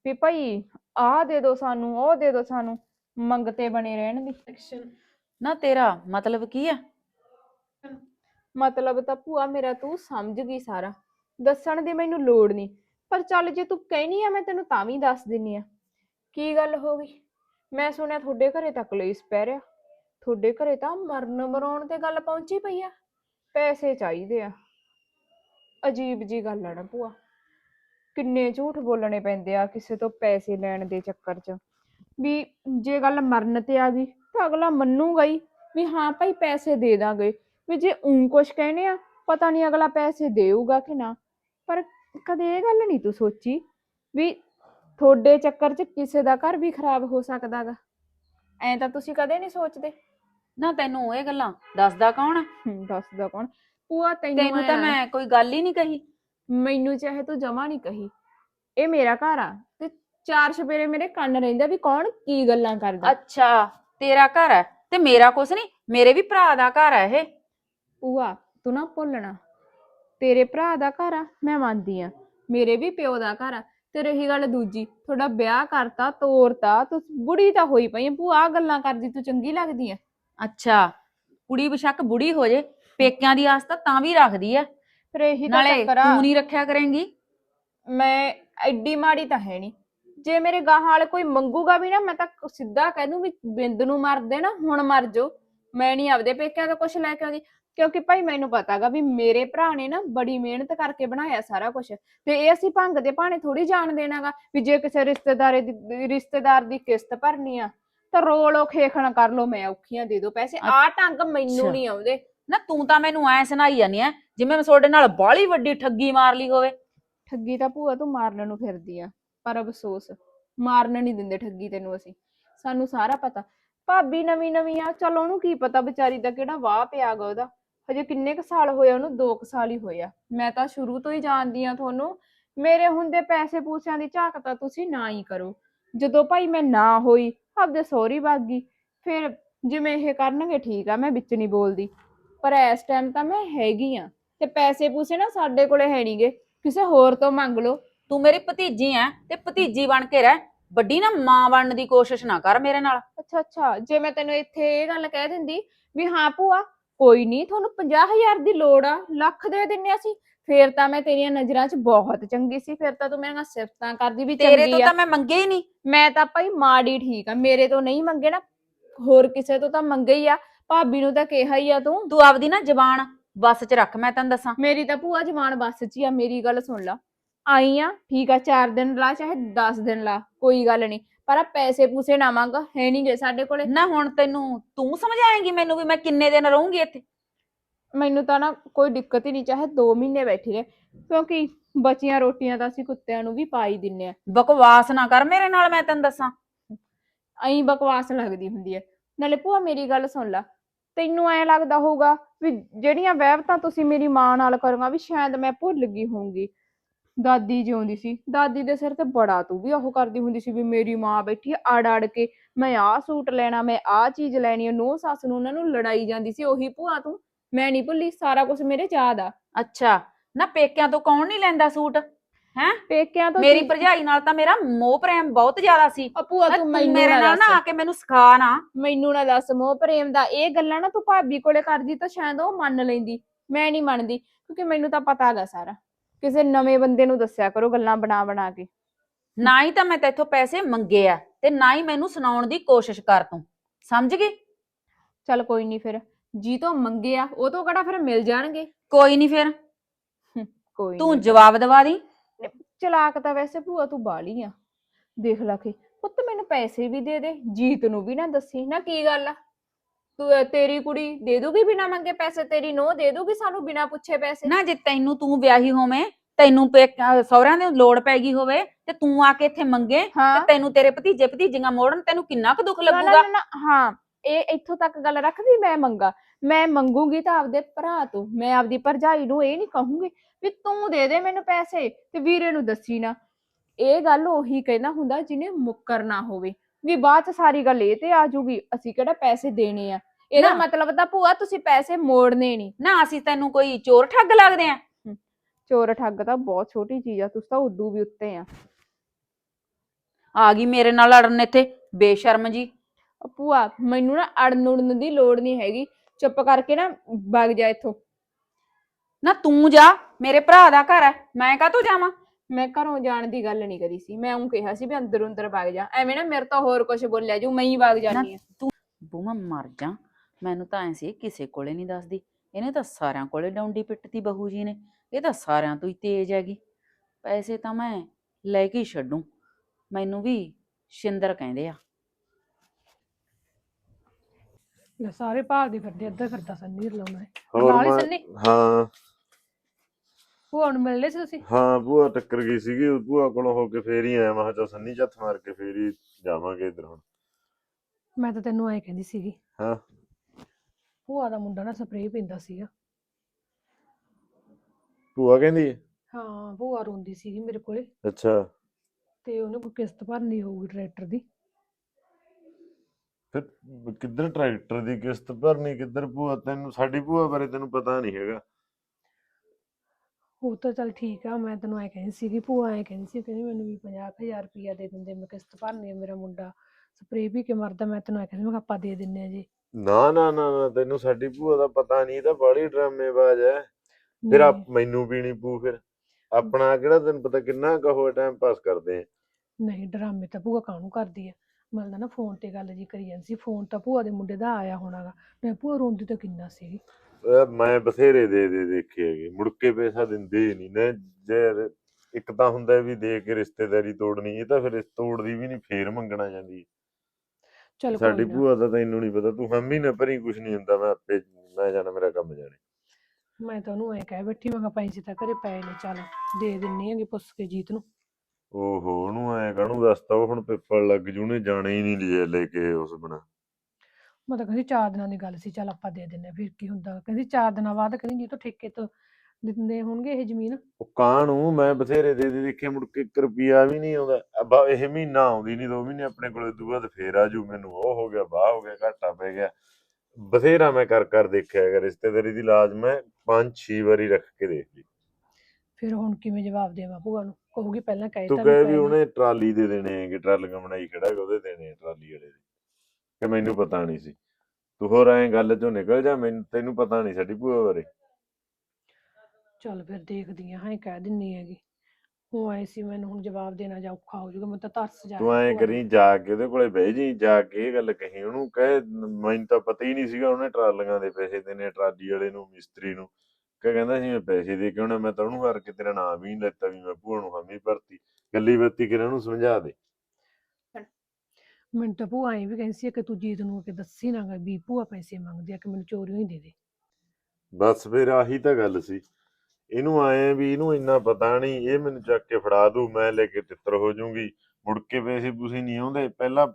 ਵੀ ਭਾਈ ਆਹ ਦੇ ਦੋ ਸਾਨੂੰ ਉਹ ਦੇ ਦੋ ਸਾਨੂੰ ਮੰਗਤੇ ਬਣੇ ਰਹਿਣ ਦੀ। ਨਾ ਤੇਰਾ ਮਤਲਬ ਕੀ ਆ? ਮਤਲਬ ਤਾਂ ਭੂਆ ਮੇਰਾ ਤੂੰ ਸਮਝ ਗਈ ਸਾਰਾ ਦੱਸਣ ਦੀ ਮੈਨੂੰ ਲੋੜ ਨਹੀਂ ਪਰ ਚੱਲ ਜੇ ਤੂੰ ਕਹਿਨੀ ਆ ਮੈਂ ਤੈਨੂੰ ਤਾਂ ਵੀ ਦੱਸ ਦਿੰਨੀ ਆ। ਕੀ ਗੱਲ ਹੋ ਗਈ? ਮੈਂ ਸੁਣਿਆ ਤੁਹਾਡੇ ਘਰੇ ਤਾਂ ਕਲੇਸ਼ ਪੈ ਰਿਹਾ ਤੁਹਾਡੇ ਘਰੇ ਤਾਂ ਮਰਨ ਮਰਾਉਣ ਤੇ ਗੱਲ ਪਹੁੰਚੀ ਪਈ ਆ ਪੈਸੇ ਚਾਹੀਦੇ ਆ। ਅਜੀਬ ਜੀ ਗੱਲ ਆ ਨਾ ਭੂਆ। ਕਿੰਨੇ ਝੂਠ ਬੋਲਣੇ ਪੈਂਦੇ ਆ ਕਿਸੇ ਤੋਂ ਪੈਸੇ ਲੈਣ ਦੇ ਚੱਕਰ 'ਚ। ਵੀ ਜੇ ਗੱਲ ਮਰਨ ਤੇ ਆ ਗਈ ਤਾਂ ਅਗਲਾ ਮੰਨੂਗਾ ਹੀ ਵੀ ਹਾਂ ਭਾਈ ਪੈਸੇ ਦੇ ਦਾਂਗੇ। ਵੀ ਜੇ ਉਂ ਕੁਛ ਕਹਿੰਦੇ ਆ ਪਤਾ ਨਹੀਂ ਅਗਲਾ ਪੈਸੇ ਦੇਊਗਾ ਕਿ ਨਾ। ਪਰ ਕਦੇ ਇਹ ਗੱਲ ਨਹੀਂ ਤੂੰ ਸੋਚੀ ਵੀ ਤੁਹਾਡੇ ਚੱਕਰ 'ਚ ਕਿਸੇ ਦਾ ਘਰ ਵੀ ਖਰਾਬ ਹੋ ਸਕਦਾਗਾ? ਐਂ ਤਾਂ ਤੁਸੀਂ ਕਦੇ ਨਹੀਂ ਸੋਚਦੇ। ਨਾ ਤੈਨੂੰ ਇਹ ਗੱਲਾਂ ਦੱਸਦਾ ਕੌਣ ਆ? ਦੱਸਦਾ ਕੌਣ? ਭੂਆ ਤੈਨੂੰ ਤੈਨੂੰ ਤਾਂ ਮੈਂ ਕੋਈ ਗੱਲ ਹੀ ਨਹੀਂ ਕਹੀ। ਮੈਨੂੰ ਚਾਹੇ ਤੂੰ ਜਮਾ ਨਹੀਂ ਕਹੀ। ਇਹ ਮੇਰਾ ਘਰ ਆ ਤੇ ਚਾਰ ਸਪੇਰੇ ਮੇਰੇ ਕੰਨ ਰਹਿੰਦਾ ਵੀ ਕੌਣ ਕੀ ਗੱਲਾਂ ਕਰਦਾ। ਅੱਛਾ ਤੇਰਾ ਘਰ ਹੈ ਤੇ ਮੇਰਾ ਕੁਛ ਨਹੀਂ ਮੇਰੇ ਵੀ ਭਰਾ ਦਾ ਘਰ ਹੈ ਇਹ। ਭੂਆ ਤੂੰ ਨਾ ਭੁੱਲਣਾ। ਤੇਰੇ ਭਰਾ ਦਾ ਘਰ ਆ ਮੈਂ ਮੰਨਦੀ ਆ। ਮੇਰੇ ਵੀ ਪਿਓ ਦਾ ਘਰ ਆ। ਤੇ ਰਹੀ ਗੱਲ ਦੂਜੀ ਤੁਹਾਡਾ ਵਿਆਹ ਕਰਤਾ ਤੋਰਤਾ ਤੂੰ ਬੁੜੀ ਤਾਂ ਹੋਈ ਪਈ ਆ। ਭੂਆ ਆਹ ਗੱਲਾਂ ਕਰਦੀ ਤੂੰ ਚੰਗੀ ਲੱਗਦੀ ਆ। ਅੱਛਾ ਕੁੜੀ ਬਸ਼ੱਕ ਬੁੜੀ ਹੋ ਜੇ। ਪੇਕਿਆਂ ਦੀ ਆਸ ਤਾਂ ਤਾਂ ਵੀ ਰੱਖਦੀ ਆ। ਫਿਰ ਇਹੀ ਤਾਂ ਨਾਲੇ ਚੱਕਰ ਆ। ਤੂੰ ਨਹੀਂ ਰੱਖਿਆ ਕਰੇਂਗੀ। ਮੈਂ ਐਡੀ ਮਾੜੀ ਤਾਂ ਹੈ ਨਹੀਂ ਜੇ ਮੇਰੇ ਗਾਹਾਂ ਵਾਲੇ ਕੋਈ ਮੰਗੂਗਾ ਵੀ ਨਾ ਮੈਂ ਤਾਂ ਸਿੱਧਾ ਕਹਿ ਦੂੰ ਵੀ ਬਿੰਦ ਨੂੰ ਮਰ ਦੇ ਨਾ ਹੁਣ ਮਰ ਜਾਓ। ਮੈਂ ਨਹੀਂ ਆਪਦੇ ਪੇਕਿਆਂ ਤੋਂ ਕੁਝ ਲੈ ਕੇ ਆਉਂਦੀ। ਕਿਉਂਕਿ ਭਾਈ ਮੈਨੂੰ ਪਤਾਗਾ ਵੀ ਮੇਰੇ ਭਰਾ ਨੇ ਨਾ ਬੜੀ ਮਿਹਨਤ ਕਰਕੇ ਬਣਾਇਆ ਸਾਰਾ ਕੁਝ ਤੇ ਇਹ ਅਸੀਂ ਭੰਗ ਦੇ ਭਾਣੇ ਥੋੜੀ ਜਾਣ ਦੇਣਾਗਾ ਵੀ ਜੇ ਕਿਸੇ ਰਿਸ਼ਤੇਦਾਰੇ ਦੀ ਰਿਸ਼ਤੇਦਾਰ ਦੀ ਕਿਸ਼ਤ ਭਰਨੀ ਆ ਤਾਂ ਰੋ ਲੋ ਖੇਖਣਾ ਕਰ ਲੋ ਮੈਂ ਔਖੀਆਂ ਦੇ ਦੋ ਪੈਸੇ। ਆ ਢੰਗ ਮੈਨੂੰ ਅੱਛਾ। ਨਹੀਂ ਆਉਂਦੇ। ਨਾ ਤੂੰ ਤਾਂ ਮੈਨੂੰ ਐ ਸੁਣਾਈ ਜਾਂਦੀ ਐ, ਜਿਵੇਂ ਮੈਂ ਤੁਹਾਡੇ ਨਾਲ ਬਾਹਲੀ ਵੱਡੀ ਠੱਗੀ ਮਾਰ ਲਈ ਹੋਵੇ। ਠੱਗੀ ਤਾਂ ਭੂਆ ਤੂੰ ਮਾਰਨ ਨੂੰ ਫਿਰਦੀ ਆ, ਪਰ ਅਫਸੋਸ, ਮਾਰਨ ਨਹੀਂ ਦਿੰਦੇ ਠੱਗੀ ਤੈਨੂੰ ਅਸੀਂ, ਸਾਨੂੰ ਸਾਰਾ ਪਤਾ। ਭਾਬੀ ਨਵੀਂ ਨਵੀਂ ਆ, ਚਲ ਉਹਨੂੰ ਕੀ ਪਤਾ ਵਿਚਾਰੀ ਦਾ ਕਿਹੜਾ ਵਾਹ ਪਿਆ ਗਾ ਉਹਦਾ, ਹਜੇ ਕਿੰਨੇ ਕ ਸਾਲ ਹੋਏ ਉਹਨੂੰ 2 ਕ ਸਾਲ ਹੀ ਹੋਇਆ ਮੈਂ ਤਾਂ ਸ਼ੁਰੂ ਤੋਂ ਹੀ ਜਾਣਦੀ ਆ ਤੁਹਾਨੂੰ, ਮੇਰੇ ਹੁੰਦੇ ਪੈਸੇ ਪੂਸਿਆਂ ਦੀ ਝਾਕ ਤਾਂ ਤੁਸੀਂ ਨਾ ਹੀ ਕਰੋ। ਜਦੋਂ ਭਾਈ ਮੈਂ ਨਾ ਹੋਈ, ਆਪਦੇ ਸਹੁਰੀ ਵਾਗੀ ਫਿਰ ਜਿਵੇਂ ਇਹ ਕਰਨਗੇ ਠੀਕ ਆ, ਮੈਂ ਵਿੱਚ ਨਹੀਂ ਬੋਲਦੀ। ਪਰ ਇਸ ਟਾਈਮ ਤਾਂ ਮੈਂ ਹੈਗੀ ਆ ਤੇ ਪੈਸੇ ਪੂਸੇ ਨਾ ਸਾਡੇ ਕੋਲੇ ਹੈ ਨਹੀਂਗੇ ਕਿਸੇ ਹੋਰ ਤੋਂ ਮੰਗ ਲਓ। ਤੂੰ ਮੇਰੀ ਭਤੀਜੀ ਐ ਤੇ ਭਤੀਜੀ ਬਣ ਕੇ ਰਹਿ। ਵੱਡੀ ਨਾ ਮਾਂ ਬਣਨ ਦੀ ਕੋਸ਼ਿਸ਼ ਨਾ ਕਰ ਮੇਰੇ ਨਾਲ। ਅੱਛਾ ਅੱਛਾ ਜੇ ਮੈਂ ਤੈਨੂੰ ਇੱਥੇ ਇਹ ਗੱਲ ਕਹਿ ਦਿੰਦੀ ਵੀ ਹਾਂ ਭੂਆ ਕੋਈ ਨਹੀਂ ਤੁਹਾਨੂੰ 50000 ਦੀ ਲੋੜ ਆ ਲੱਖ ਦੇ ਦਿੰਨੇ ਅਸੀਂ। ਫੇਰ ਤਾਂ ਮੈਂ ਤੇਰੀਆਂ ਨਜ਼ਰਾਂ 'ਚ ਬਹੁਤ ਚੰਗੀ ਸੀ ਫਿਰ ਤਾਂ ਤੂੰ ਮੇਰੇ ਨਾਲ ਸਿਫਤਾਂ ਕਰਦੀ ਵੀ ਤੇਰੇ ਚੰਗੀ ਤੋਂ ਆ। ਤਾਂ ਮੈਂ ਮੰਗੇ ਹੀ ਨਹੀਂ ਮੈਂ ਤਾਂ ਭਾਈ ਮਾੜੀ ਠੀਕ ਆ ਮੇਰੇ ਤੋਂ ਨਹੀਂ ਮੰਗੇ ਨਾ ਹੋਰ ਕਿਸੇ ਤੋਂ ਤਾਂ ਮੰਗੇ ਹੀ ਆ। ਭਾਬੀ ਨੂੰ ਤਾਂ ਕਿਹਾ ਹੀ ਆ ਤੂੰ। ਤੂੰ ਆਪਦੀ ਨਾ ਜ਼ਬਾਨ ਬੱਸ 'ਚ ਰੱਖ ਮੈਂ ਤੈਨੂੰ ਦੱਸਾਂ। ਮੇਰੀ ਤਾਂ ਭੂਆ ਜਵਾਨ ਬੱਸ 'ਚ ਹੀ ਆ ਮੇਰੀ ਗੱਲ ਸੁਣ ਲਾ। ਆਈ ਆ ਠੀਕ ਆ 4 ਦਿਨ ਲਾ ਚਾਹੇ 10 ਦਿਨ ਲਾ ਕੋਈ ਗੱਲ ਨਹੀਂ। ਪਰ ਆ ਪੈਸੇ ਪੂਸੇ ਨਾ ਮੰਗ ਹੈ ਨਹੀਂਗੇ ਸਾਡੇ ਕੋਲੇ। ਨਾ ਹੁਣ ਤੈਨੂੰ ਤੂੰ ਸਮਝਾਏਂਗੀ ਮੈਨੂੰ ਵੀ ਮੈਂ ਕਿੰਨੇ ਦਿਨ ਰਹੂੰਗੀ ਇੱਥੇ? ਮੈਨੂੰ ਤਾਂ ਨਾ ਕੋਈ ਦਿੱਕਤ ਹੀ ਨਹੀਂ ਚਾਹੇ 2 ਮਹੀਨੇ ਬੈਠੀ ਰਹੇ। ਕਿਉਂਕਿ ਬਚੀਆਂ ਰੋਟੀਆਂ ਤਾਂ ਅਸੀਂ ਕੁੱਤਿਆਂ ਨੂੰ ਵੀ ਪਾ ਹੀ ਦਿੰਨੇ ਆ। ਬਕਵਾਸ ਨਾ ਕਰ ਮੇਰੇ ਨਾਲ ਮੈਂ ਤੈਨੂੰ ਦੱਸਾਂ। ਐਂ ਬਕਵਾਸ ਲੱਗਦੀ ਹੁੰਦੀ ਹੈ ਨਾਲੇ ਭੂਆ ਮੇਰੀ ਗੱਲ ਸੁਣ ਲੈ, ਤੈਨੂੰ ਐ ਲੱਗਦਾ ਹੋਊਗਾ ਵੀ ਜਿਹੜੀਆਂ ਵਹਿਬਤਾਂ ਤੁਸੀਂ ਮੇਰੀ ਮਾਂ ਨਾਲ ਕਰੋਗਾ ਵੀ ਸ਼ਾਇਦ ਮੈਂ ਭੁੱਲ ਗਈ ਹੋਊਂਗੀ। ਦਾਦੀ ਜਿਉਂਦੀ ਸੀ, ਦਾਦੀ ਦੇ ਸਿਰ ਤੇ ਬੜਾ ਤੂੰ ਵੀ ਉਹ ਕਰਦੀ ਹੁੰਦੀ ਸੀ ਵੀ ਮੇਰੀ ਮਾਂ ਬੈਠੀ ਆ ਅੜ ਅੜ ਕੇ, ਮੈਂ ਆਹ ਸੂਟ ਲੈਣਾ, ਮੈਂ ਆਹ ਚੀਜ਼ ਲੈਣੀ ਨੂੰ ਸੱਸ ਨੂੰ ਉਹਨਾਂ ਨੂੰ ਲੜਾਈ ਜਾਂਦੀ ਸੀ, ਉਹੀ ਭੂਆ ਤੂੰ, ਮੈਂ ਨਹੀਂ ਭੁੱਲੀ, ਸਾਰਾ ਕੁਝ ਮੇਰੇ ਯਾਦ ਆ। ਅੱਛਾ, ਨਾ ਪੇਕਿਆਂ ਤੋਂ ਕੌਣ ਨਹੀਂ ਲੈਂਦਾ ਸੂਟ? ਪੇਕਿਆਂ ਤੋਂ ਮੇਰੀ ਭਰਜਾਈ ਨਾਲ ਤਾਂ ਮੇਰਾ ਮੋਹ ਪ੍ਰੇਮ ਬਹੁਤ ਜ਼ਿਆਦਾ ਸੀ। ਆ ਭੂਆ ਤੂੰ ਮੈਨੂੰ ਮੇਰੇ ਨਾਲ ਨਾ ਆ ਕੇ ਮੈਨੂੰ ਸਿਖਾ ਨਾ। ਮੈਨੂੰ ਨਾ ਦੱਸ ਮੋਹ ਪ੍ਰੇਮ ਦਾ। ਇਹ ਗੱਲਾਂ ਨਾ ਤੂੰ ਭਾਬੀ ਕੋਲੇ ਕਰਦੀ ਤਾਂ ਸ਼ਾਇਦ ਉਹ ਮੰਨ ਲੈਂਦੀ। ਮੈਂ ਨਹੀਂ ਮੰਨਦੀ ਕਿਉਂਕਿ ਮੈਨੂੰ ਤਾਂ ਪਤਾ ਹੈਗਾ ਸਾਰਾ। ਕਿਸੇ ਨਵੇਂ ਬੰਦੇ ਨੂੰ ਦੱਸਿਆ ਕਰੋ ਗੱਲਾਂ ਬਣਾ ਬਣਾ ਕੇ। ਨਾ ਹੀ ਤਾਂ ਮੈਂ ਤੇਥੋਂ ਪੈਸੇ ਮੰਗੇ ਆ ਤੇ ਨਾ ਹੀ ਮੈਨੂੰ ਸੁਣਾਉਣ ਦੀ ਕੋਸ਼ਿਸ਼ ਕਰ ਤੂੰ। ਸਮਝ ਗਈ? ਚੱਲ ਕੋਈ ਨਹੀਂ ਫਿਰ। ਜੀ ਤੋਂ ਮੰਗੇ ਆ ਉਹ ਤੋਂ ਕਿਹੜਾ ਫਿਰ ਮਿਲ ਜਾਣਗੇ? ਕੋਈ ਨਹੀਂ ਫਿਰ। ਕੋਈ ਤੂੰ। ਜਵਾਬ ਦਵਾ ਦੀ। ਚਲਾਕ ਤਾਂ ਵੈਸੇ ਭੂਆ ਤੂੰ ਬਾਲੀ ਆ। ਦੇਖ ਲਾ ਕੇ ਪੁੱਤ ਮੈਨੂੰ ਪੈਸੇ ਵੀ ਦੇ ਦੇ ਜੀਤ ਨੂੰ ਵੀ ਨਾ ਦੱਸੀ ਨਾ ਕੀ ਗੱਲ ਆ? ਤੂੰ ਤੇਰੀ ਕੁੜੀ ਦੇ ਦੂਗੀ ਬਿਨਾ ਮੰਗੇ ਪੈਸੇ ਤੇਰੀ ਨੋ ਦੇ ਦੂਗੀ ਸਾਨੂੰ ਬਿਨਾ ਪੁੱਛੇ ਪੈਸੇ? ਨਾ ਜੇ ਤੈਨੂੰ ਤੂੰ ਵਿਆਹੀ ਹੋਵੇਂ ਤੈਨੂੰ ਸਹੁਰਿਆਂ ਦੇ ਲੋੜ ਪੈ ਗਈ ਹੋਵੇ ਤੇ ਤੂੰ ਆ ਕੇ ਇੱਥੇ ਮੰਗੇ ਤੇ ਤੈਨੂੰ ਤੇਰੇ ਭਤੀਜੇ ਭਤੀਜੀਆਂ ਮੋੜਨ ਤੈਨੂੰ ਕਿੰਨਾ ਕੁ ਦੁੱਖ ਲੱਗੂਗਾ? ਹਾਂ ਇਹ ਇੱਥੋਂ ਤੱਕ ਗੱਲ ਰੱਖ ਵੀ ਮੈਂ ਮੰਗਾ। ਮੈਂ ਮੰਗੂਗੀ ਤਾਂ ਆਪਦੇ ਭਰਾ ਤੋਂ ਮੈਂ ਆਪਦੀ ਭਰਜਾਈ ਨੂੰ ਇਹ ਨਹੀਂ ਕਹੂੰਗੀ ਵੀ ਤੂੰ ਦੇ ਦੇ ਮੈਨੂੰ ਪੈਸੇ ਤੇ ਵੀਰੇ ਨੂੰ ਦੱਸੀ ਨਾ। ਇਹ ਗੱਲ ਉਹੀ ਕਹਿੰਦਾ ਹੁੰਦਾ ਜਿਹਨੇ ਮੁੱਕਰਨਾ ਹੋਵੇ। ਵੀ ਬਾਅਦ ਚ ਸਾਰੀ ਗੱਲ ਇਹ ਤੇ ਆ ਜੂਗੀ ਅਸੀਂ ਕਿਹੜਾ ਪੈਸੇ ਦੇਣੇ ਆ। ਇਹਦਾ ਨਾ। ਮਤਲਬ ਤਾਂ ਭੂਆ ਤੁਸੀਂ ਪੈਸੇ ਮੋੜਨੇ ਨਹੀਂ। ਨਾ ਅਸੀਂ ਤੈਨੂੰ ਕੋਈ ਚੋਰ ਠੱਗ ਲੱਗਦੇ ਆ। ਚੋਰ ਠੱਗ ਤਾਂ ਬਹੁਤ ਛੋਟੀ ਚੀਜ਼ ਆ ਤੁਸੀਂ ਤਾਂ ਉਦੋਂ ਵੀ ਉੱਤੇ ਆ। ਆ ਗਈ ਮੇਰੇ ਨਾਲ ਲੜਨ ਇੱਥੇ ਬੇਸ਼ਰਮ ਜੀ। ਉਹ ਭੂਆ ਮੈਨੂੰ ਨਾ ਅੜਨ ਉੜਨ ਦੀ ਲੋੜ ਨਹੀਂ ਹੈਗੀ। ਚੁੱਪ ਕਰਕੇ ਨਾ ਵਗ ਜਾ ਇੱਥੋਂ। ਨਾ ਤੂੰ ਜਾ ਮੇਰੇ ਭਰਾ ਦਾ ਘਰ ਹੈ ਮੈਂ ਕਾਹਤੋਂ ਜਾਵਾਂ? ਮੈਂ ਘਰੋਂ ਜਾਣ ਦੀ ਗੱਲ ਨਹੀਂ ਕਰੀ ਸੀ ਮੈਂ ਉਹ ਕਿਹਾ ਸੀ ਵੀ ਅੰਦਰ ਅੰਦਰ ਵਗ ਜਾ ਐਵੇਂ ਨਾ ਮੇਰੇ ਤੋਂ ਹੋਰ ਕੁਝ ਬੋਲਿਆ ਜੂ ਮੈਂ ਹੀ ਵਗ ਜਾਨੀ ਆ ਬੂਮਾ ਮਰ ਜਾ ਮੈਨੂੰ ਤਾਂ ਐ ਸੀ ਕਿਸੇ ਕੋਲੇ ਨਹੀਂ ਦੱਸਦੀ ਇਹਨੇ ਤਾਂ ਸਾਰਿਆਂ ਕੋਲੇ ਡੌਂਡੀ ਪਿੱਟਦੀ ਬਹੂ ਜੀ ਨੇ ਇਹ ਤਾਂ ਸਾਰਿਆਂ ਤੋਂ ਹੀ ਤੇਜ਼ ਹੈਗੀ ਪੈਸੇ ਤਾਂ ਮੈਂ ਲੈ ਕੇ ਹੀ ਛੱਡੂ ਮੈਨੂੰ ਵੀ ਸ਼ਿੰਦਰ ਕਹਿੰਦੇ ਆ। ਲੈ ਸਾਰੇ ਭਾਲਦੇ ਫਿਰਦੇ ਅੱਧਾ ਫਿਰਦਾ ਸੰਨੀ ਲਾਉਣਾ। ਹੈ ਹੋਰ ਨਾਲ ਹੀ ਮੈਂ- ਸੰਨੀ? ਹਾਂ। ਭੂਆ ਨੂੰ ਮਿਲਲੇ ਸੀ ਤੁਸੀਂ? ਹਾਂ ਭੂਆ ਟੱਕਰ ਗਈ ਸੀਗੀ ਉਹ ਭੂਆ ਕੋਲੋਂ ਹੋ ਕੇ ਫੇਰ ਹੀ ਆਇਆ ਮੈਂ ਕਿਹਾ ਚੱਲ ਸੰਨੀ ਚੱਥ ਮਾਰ ਕੇ ਫੇਰ ਹੀ ਜਾਵਾਂਗੇ ਇੱਧਰ ਹੁਣ। ਮੈਂ ਤਾਂ ਤੈਨੂੰ ਐਂ ਕਹਿੰਦੀ ਸੀਗੀ। ਹਾਂ। ਭੂਆ ਦਾ ਮੁੰਡਾ ਨਾ ਸਪਰੇਅ ਪੀਂਦਾ ਸੀਗਾ। ਭੂਆ ਕਹਿੰਦੀ ਹੈ? ਹਾਂ ਭੂਆ ਰੋਂਦੀ ਸੀਗੀ ਮੇਰੇ ਕੋਲੇ। ਅੱਛਾ। ਤੇ ਉਹਨੇ ਕੋਈ ਕਿਸ਼ਤ ਭਰਨੀ ਹੋਊਗੀ ਟਰੈਕਟਰ ਦੀ। ਫਿਰ ਕਿੱਧਰ ਟਰੈਕਟਰ ਦੀ ਕਿਸ਼ਤ ਭਰਨੀ ਕਿੱਧਰ ਭੂਆ? ਤੈਨੂੰ ਸਾਡੀ ਭੂਆ ਬਾਰੇ ਤੈਨੂੰ ਪਤਾ ਨਹੀਂ ਹੈਗਾ। ਉਹ ਤਾਂ ਚੱਲ ਠੀਕ ਆ ਮੈਂ ਤੈਨੂੰ ਐਂ ਕਹਿੰਦੀ ਸੀਗੀ ਭੂਆ ਐਂ ਕਹਿੰਦੀ ਸੀ ਕਹਿੰਦੀ ਮੈਨੂੰ ਵੀ 50000 ਰੁਪਇਆ ਦੇ ਦਿੰਦੇ ਮੈਂ ਕਿਸ਼ਤ ਭਰਨੀ ਆ ਮੇਰਾ ਮੁੰਡਾ। ਸਪਰੇਅ ਵੀ ਕੇ ਮਰਦਾ ਮੈਂ ਤੈਨੂੰ ਐਂ ਕਹਿੰਦੀ ਮੈਂ ਆਪਾਂ ਦੇ ਦਿੰਨੇ ਆ ਜੀ। ਨਾ ਨਾ ਨਾ ਨਾ ਤੈਨੂੰ ਸਾਡੀ ਭੂਆ ਦਾ ਪਤਾ ਨਹੀਂ ਇਹ ਤਾਂ ਬਾਲੀ ਡਰਾਮੇਬਾਜ਼ ਹੈ ਫਿਰ ਆਪ ਨਹੀਂ- ਮੈਨੂੰ ਪੀਣੀ ਪੂ ਫਿਰ। ਆਪਣਾ ਕਿਹੜਾ ਤੈਨੂੰ ਪਤਾ ਕਿੰਨਾ ਕਹੋ ਟਾਈਮ ਪਾਸ ਕਰਦੇ ਆ। ਨਹੀਂ ਡਰਾਮੇ ਤਾਂ ਭੂਆ ਕਾਹਨੂੰ ਕਰਦੀ ਆ? ਮਤਲਬ ਨਾ ਫੋਨ ਤੇ ਗੱਲ ਜੀ ਕਰੀ ਜਾਂਦੀ ਸੀ ਫੋਨ ਤਾਂ ਭੂਆ ਦੇ ਮੁੰਡੇ ਦਾ ਆਇਆ ਹੋਣਾਗਾ। ਮੈਂ ਭੂਆ ਰੋਂਦੀ ਤਾਂ ਕਿੰਨਾ ਸੀਗੀ? ਅਹ ਮੈਂ ਬਥੇਰੇ ਦੇ ਦੇ ਦੇਖੇ ਹੈਗੇ। ਮੁੜ ਕੇ ਪੈਸਾ ਦਿੰਦੇ ਹੀ ਨਹੀਂ। ਨੇ ਜੇ ਇੱਕ ਤਾਂ ਹੁੰਦਾ ਵੀ ਦੇ ਕੇ ਰਿਸ਼ਤੇਦਾਰੀ ਤੋੜਨੀ ਇਹ ਤਾਂ ਫਿਰ ਇਸ ਤੋੜਦੀ ਵੀ ਨਹੀਂ ਫੇਰ ਮੰਗਣਾ ਜਾਂਦੀ ਹੈ। ਚਲ ਸਾਡੀ ਕੋਈ ਨਾ। ਭੂਆ ਦਾ ਤੈਨੂੰ ਨਹੀਂ ਪਤਾ ਤੂੰ ਹਮੀ ਨਾ ਭਰੀ ਕੁਛ ਨਹੀਂ ਹੁੰਦਾ ਮੈਂ ਆਪੇ ਮੈਂ ਜਾਣਾ ਮੇਰਾ ਕੰਮ ਜਾਣੇ। ਮੈਂ ਤਾਂ ਉਹਨੂੰ ਐਂ ਕਹਿ ਬੈਠੀ ਮੈਂ ਕਿਹਾ ਪੈਸੇ ਤਾਂ ਘਰੇ ਪਏ ਨੇ ਚੱਲ ਦੇ ਦਿੰਨੀ ਹੈਗੀ ਪੁੱਛ ਕੇ ਜੀਤ ਨੂੰ। ਓਹੋ ਉਹਨੂੰ ਐ ਕਾਹਨੂੰ ਦੱਸਤਾ ਉਹ ਹੁਣ ਪੇਪਰ ਲੱਗ ਜੂ ਨੇ ਜਾਣਾ ਹੀ ਨਹੀਂ ਲਿਆ ਲੈ ਕੇ ਉਸ ਬਣਾ ਮੈਂ ਤਾਂ ਕਹਿੰਦੀ ਚਾਰ ਦਿਨਾਂ ਦੀ ਗੱਲ ਸੀ ਚੱਲ ਆਪਾਂ ਦੇ ਦਿੰਨੇ ਆ ਫਿਰ ਕੀ ਹੁੰਦਾ? ਕਹਿੰਦੀ ਚਾਰ ਦਿਨਾਂ ਬਾਅਦ ਕਹਿੰਦੀ ਜੀ ਤੋਂ ਠੇਕੇ ਤੋਂ ਦਿੰਦੇ ਹੋਣਗੇ ਇਹ ਜ਼ਮੀਨ। ਉਹ ਕਾਂ ਨੂੰ ਮੈਂ ਬਥੇਰੇ ਦੇ ਦੇ ਦੇਖੇ ਮੁੜ ਕੇ 1 ਰੁਪਿਆ ਵੀ ਨਹੀਂ ਆਉਂਦਾ। ਅੱਬਾ ਇਹ ਮਹੀਨਾ ਆਉਂਦੀ ਨਹੀਂ 2 ਮਹੀਨੇ ਆਪਣੇ ਕੋਲੇ ਦੂਆ ਤੇ ਫੇਰ ਆਜੂ ਮੈਨੂੰ। ਉਹ ਹੋ ਗਿਆ ਬਾਹ ਹੋ ਗਿਆ ਘਾਟਾ ਪੈ ਗਿਆ। ਬਥੇਰਾ ਮੈਂ ਕਰ ਕਰ ਦੇਖਿਆ ਹੈਗਾ ਰਿਸ਼ਤੇਦਾਰੀ ਦੀ ਲਾਜ ਮੈਂ ਪੰਜ ਛੇ ਵਾਰੀ ਰੱਖ ਕੇ ਦੇਖ ਲਈ। ਫਿਰ ਹੁਣ ਕਿਵੇਂ ਜਵਾਬ ਦੇਵਾਂ ਭੂਆ ਨੂੰ? ਕਹੂਗੀ ਪਹਿਲਾਂ ਕਹਿ ਤੂੰ ਤਾ ਕਹੇ ਵੀ। ਉਹਨੇ ਟਰਾਲੀ ਦੇ ਦੇਣੇ ਹੈਗੇ ਟਰਾਲੀਆਂ ਬਣਾਈ ਖੜਾ ਹੈਗਾ ਉਹਦੇ ਦੇਣੇ ਆ ਟਰਾਲੀ ਵਾਲੇ ਦੇ। ਕਿ ਮੈਨੂੰ ਪਤਾ ਨਹੀਂ ਸੀ। ਤੂੰ ਹੋਰ ਐਂ ਗੱਲ ਚੋਂ ਨਿਕਲ ਜਾ ਮੈਨੂੰ ਤੈਨੂੰ ਪਤਾ ਨਹੀਂ ਸਾਡੀ ਭੂਆ ਬਾਰੇ। ਚੱਲ ਫਿਰ ਦੇਖਦੀ ਆ ਹਾਂ ਕਹਿ ਦਿੰਨੀ ਹੈਗੀ। ਉਹ ਆਏ ਸੀ ਮੈਨੂੰ ਹੁਣ ਜਵਾਬ ਦੇਣਾ ਜਾਂ ਔਖਾ ਹੋ ਜਾਊਗਾ ਮੈਨੂੰ ਤਾਂ ਤਰਸ ਜਾ ਤੂੰ ਐਂ ਕਰੀ ਜਾ ਕੇ ਉਹਦੇ ਕੋਲੇ ਬਹਿ ਜੀ ਜਾ ਕੇ ਇਹ ਗੱਲ ਕਹੀ ਉਹਨੂੰ ਕਹੇ ਮੈਨੂੰ ਤਾਂ ਪਤਾ ਹੀ ਨਹੀਂ ਸੀਗਾ ਉਹਨੇ ਟਰਾਲੀਆਂ ਦੇ ਪੈਸੇ ਦੇਣੇ ਟਰਾਲੀ ਵਾਲੇ ਨੂੰ ਮਿਸਤਰੀ ਨੂੰ। ਕਿ ਕਹਿੰਦਾ ਸੀ ਮੈਂ ਪੈਸੇ ਦੇ ਕੇ ਆਉਣਾ ਮੈਂ ਤਾਂ ਉਹਨੂੰ ਹਰ ਕੇ ਤੇਰਾ ਨਾਮ ਵੀ ਨਹੀਂ ਲੈਤਾ ਵੀ ਮੈਂ ਭੂਆ ਨੂੰ ਹਾਮੀ ਭਰਤੀ। ਗੱਲੀ ਬੱਤੀ ਕਿਰਨ ਨੂੰ ਸਮਝਾ ਦੇ। ਮੈਨੂੰ ਤਾਂ ਭੂਆ ਐਂ ਵੀ ਕਹਿੰਦੀ ਸੀ ਕਿ ਤੂੰ ਜੀਤ ਨੂੰ ਕਿ ਦੱਸੀ ਨਾ ਗਾ ਵੀ ਭੂਆ ਪੈਸੇ ਮੰਗਦੀ ਆ ਕਿ ਮੈਨੂੰ ਚੋਰੀਆਂ ਹੀ ਦੇ ਦੇ। ਬਸ ਫਿਰ ਆਹੀ ਤਾਂ ਗੱਲ ਸੀ। ਇਹਨੂੰ ਆਏ ਵੀ ਇਹਨੂੰ ਇੰਨਾ ਪਤਾ ਨਹੀਂ, ਇਹ ਮੈਨੂੰ ਚੱਕ ਕੇ ਫੜਾ ਦੂ ਮੈਂ ਲੈ ਕੇ ਤਿੱਤਰ ਹੋ ਜਾਊਂਗੀ। ਮੁੜ ਕੇ ਪੈਸੇ ਪੂਸੇ ਨਹੀਂ ਆਉਂਦੇ, ਪਹਿਲਾਂ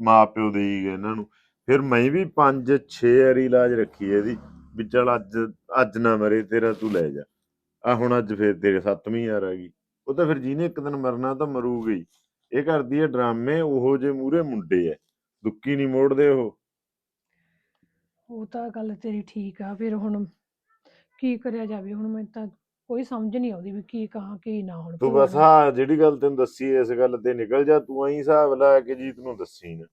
ਮਾਂ ਪਿਓ ਦੇ ਗਏ ਇਹਨਾਂ ਨੂੰ। ਫਿਰ ਮੈਂ ਵੀ 5 6 ਵਾਰੀ ਇਲਾਜ ਰੱਖੀ ਇਹਦੀ, ਵੀ ਚੱਲ ਅੱਜ ਅੱਜ ਨਾ ਮਰੇ, ਤੇਰਾ ਤੂੰ ਲੈ ਜਾ। ਆ ਹੁਣ ਅੱਜ ਫਿਰ ਤੇਰੇ ਸੱਤਵੀਂ ਯਾਰ ਆ ਗਈ ਉਹ ਤਾਂ ਫਿਰ ਜਿਹਨੇ ਇੱਕ ਦਿਨ ਮਰਨਾ ਤਾਂ ਮਰੂਗਾ ਹੀ। ਇਹ ਕਰਦੀ ਹੈ ਡਰਾਮੇ ਉਹੋ ਜੇ ਮੂਰੇ ਮੁੰਡੇ ਐ। ਦੁੱਕੀ ਨਹੀਂ ਮੋੜਦੇ ਉਹ। ਉਹ ਤਾਂ ਗੱਲ ਤੇਰੀ ਠੀਕ ਆ ਫਿਰ ਹੁਣ ਕੀ ਕਰਿਆ ਜਾਵੇ? ਹੁਣ ਮੈਨੂੰ ਤਾਂ ਕੋਈ ਸਮਝ ਨਹੀਂ ਆਉਂਦੀ ਵੀ ਕੀ ਕਹਾਂ ਕੀ ਨਾ ਹੁਣ। ਤੂੰ ਬਸ। ਹਾਂ ਜਿਹੜੀ ਗੱਲ ਤੈਨੂੰ ਦੱਸੀ ਇਸ ਗੱਲ ਤੇ ਨਿਕਲ ਜਾ। ਤੂੰ ਐਂ ਹਿਸਾਬ ਲਾ ਕੇ ਜੀਤ ਨੂੰ ਦੱਸੀ ਨਾ।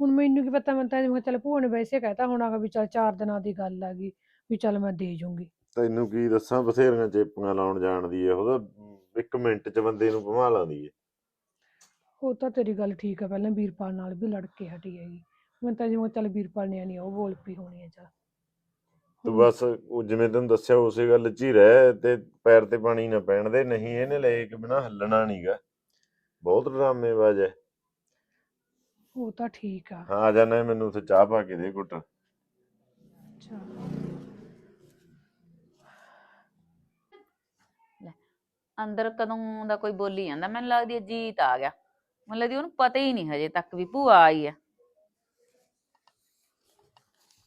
ਹੁਣ ਮੈਨੂੰ ਕੀ ਪਤਾ ਮੈਂ ਤਾਂ ਮੈਂ ਚੱਲ ਭੂਆ ਨੇ ਵੈਸੇ ਕਹਿਤਾ ਹੁਣ ਆਗਾ ਵੀ ਚੱਲ ਚਾਰ ਦਿਨਾਂ ਦੀ ਗੱਲ ਆ ਗਈ ਵੀ ਚੱਲ ਮੈਂ ਦੇ ਜੂੰਗੀ। ਤੈਨੂੰ ਕੀ ਦੱਸਾਂ ਬਥੇਰੀਆਂ ਚੇਪੀਆਂ ਲਾਉਣ ਜਾਣਦੀ ਐ। ਉਹਦਾ ਇੱਕ ਮਿੰਟ ਚ ਬੰਦੇ ਨੂੰ ਘੁਮਾ ਲਾਂਦੀ ਐ। ਉਹ ਤਾਂ ਤੇਰੀ ਗੱਲ ਠੀਕ ਆ ਪਹਿਲਾਂ ਵੀਰਪਾਲ ਨਾਲ ਵੀ ਲੜ ਕੇ ਹਟੀ ਹੈਗੀ। ਮੈਂ ਤਾਂ ਜਿਵੇਂ ਚੱਲ ਵੀਰਪਾਲ ਨੇ ਨਹੀਂ ਉਹ ਬੋਲ ਪਈ ਹੋਣੀ ਹੈ ਚੱਲ। ਤੂੰ ਬਸ ਉਹ ਜਿਵੇਂ ਤੈਨੂੰ ਦੱਸਿਆ ਉਸੇ ਗੱਲ 'ਚ ਹੀ ਰਹਿ ਤੇ ਪੈਰ ਤੇ ਪਾਣੀ ਨਾ ਪੈਣ ਦੇ ਨਹੀਂ ਇਹਨੇ ਲੈ ਕੇ ਬਿਨਾ ਹੱਲਣਾ ਨਹੀਂਗਾ ਬਹੁਤ ਡਰਾਮੇਬਾਜ਼ ਐ। ਉਹ ਤਾਂ ਠੀਕ ਆ। ਹਾਂ ਆ ਜਾਣਾ ਮੈਨੂੰ ਉੱਥੇ ਚਾਹ ਪਾ ਕੇ ਦੇ ਘੁੱਟ। ਅੱਛਾ। ਅੰਦਰ ਕਦੋਂ ਦਾ ਕੋਈ ਬੋਲੀ ਜਾਂਦਾ ਮੈਨੂੰ ਲੱਗਦੀ ਹੈ ਜੀਤ ਆ ਗਿਆ। ਲੱਗਦੀ ਉਹਨੂੰ ਪਤਾ ਹੀ ਨਹੀਂ ਹਜੇ ਤੱਕ ਵੀ ਭੂਆ ਆਈ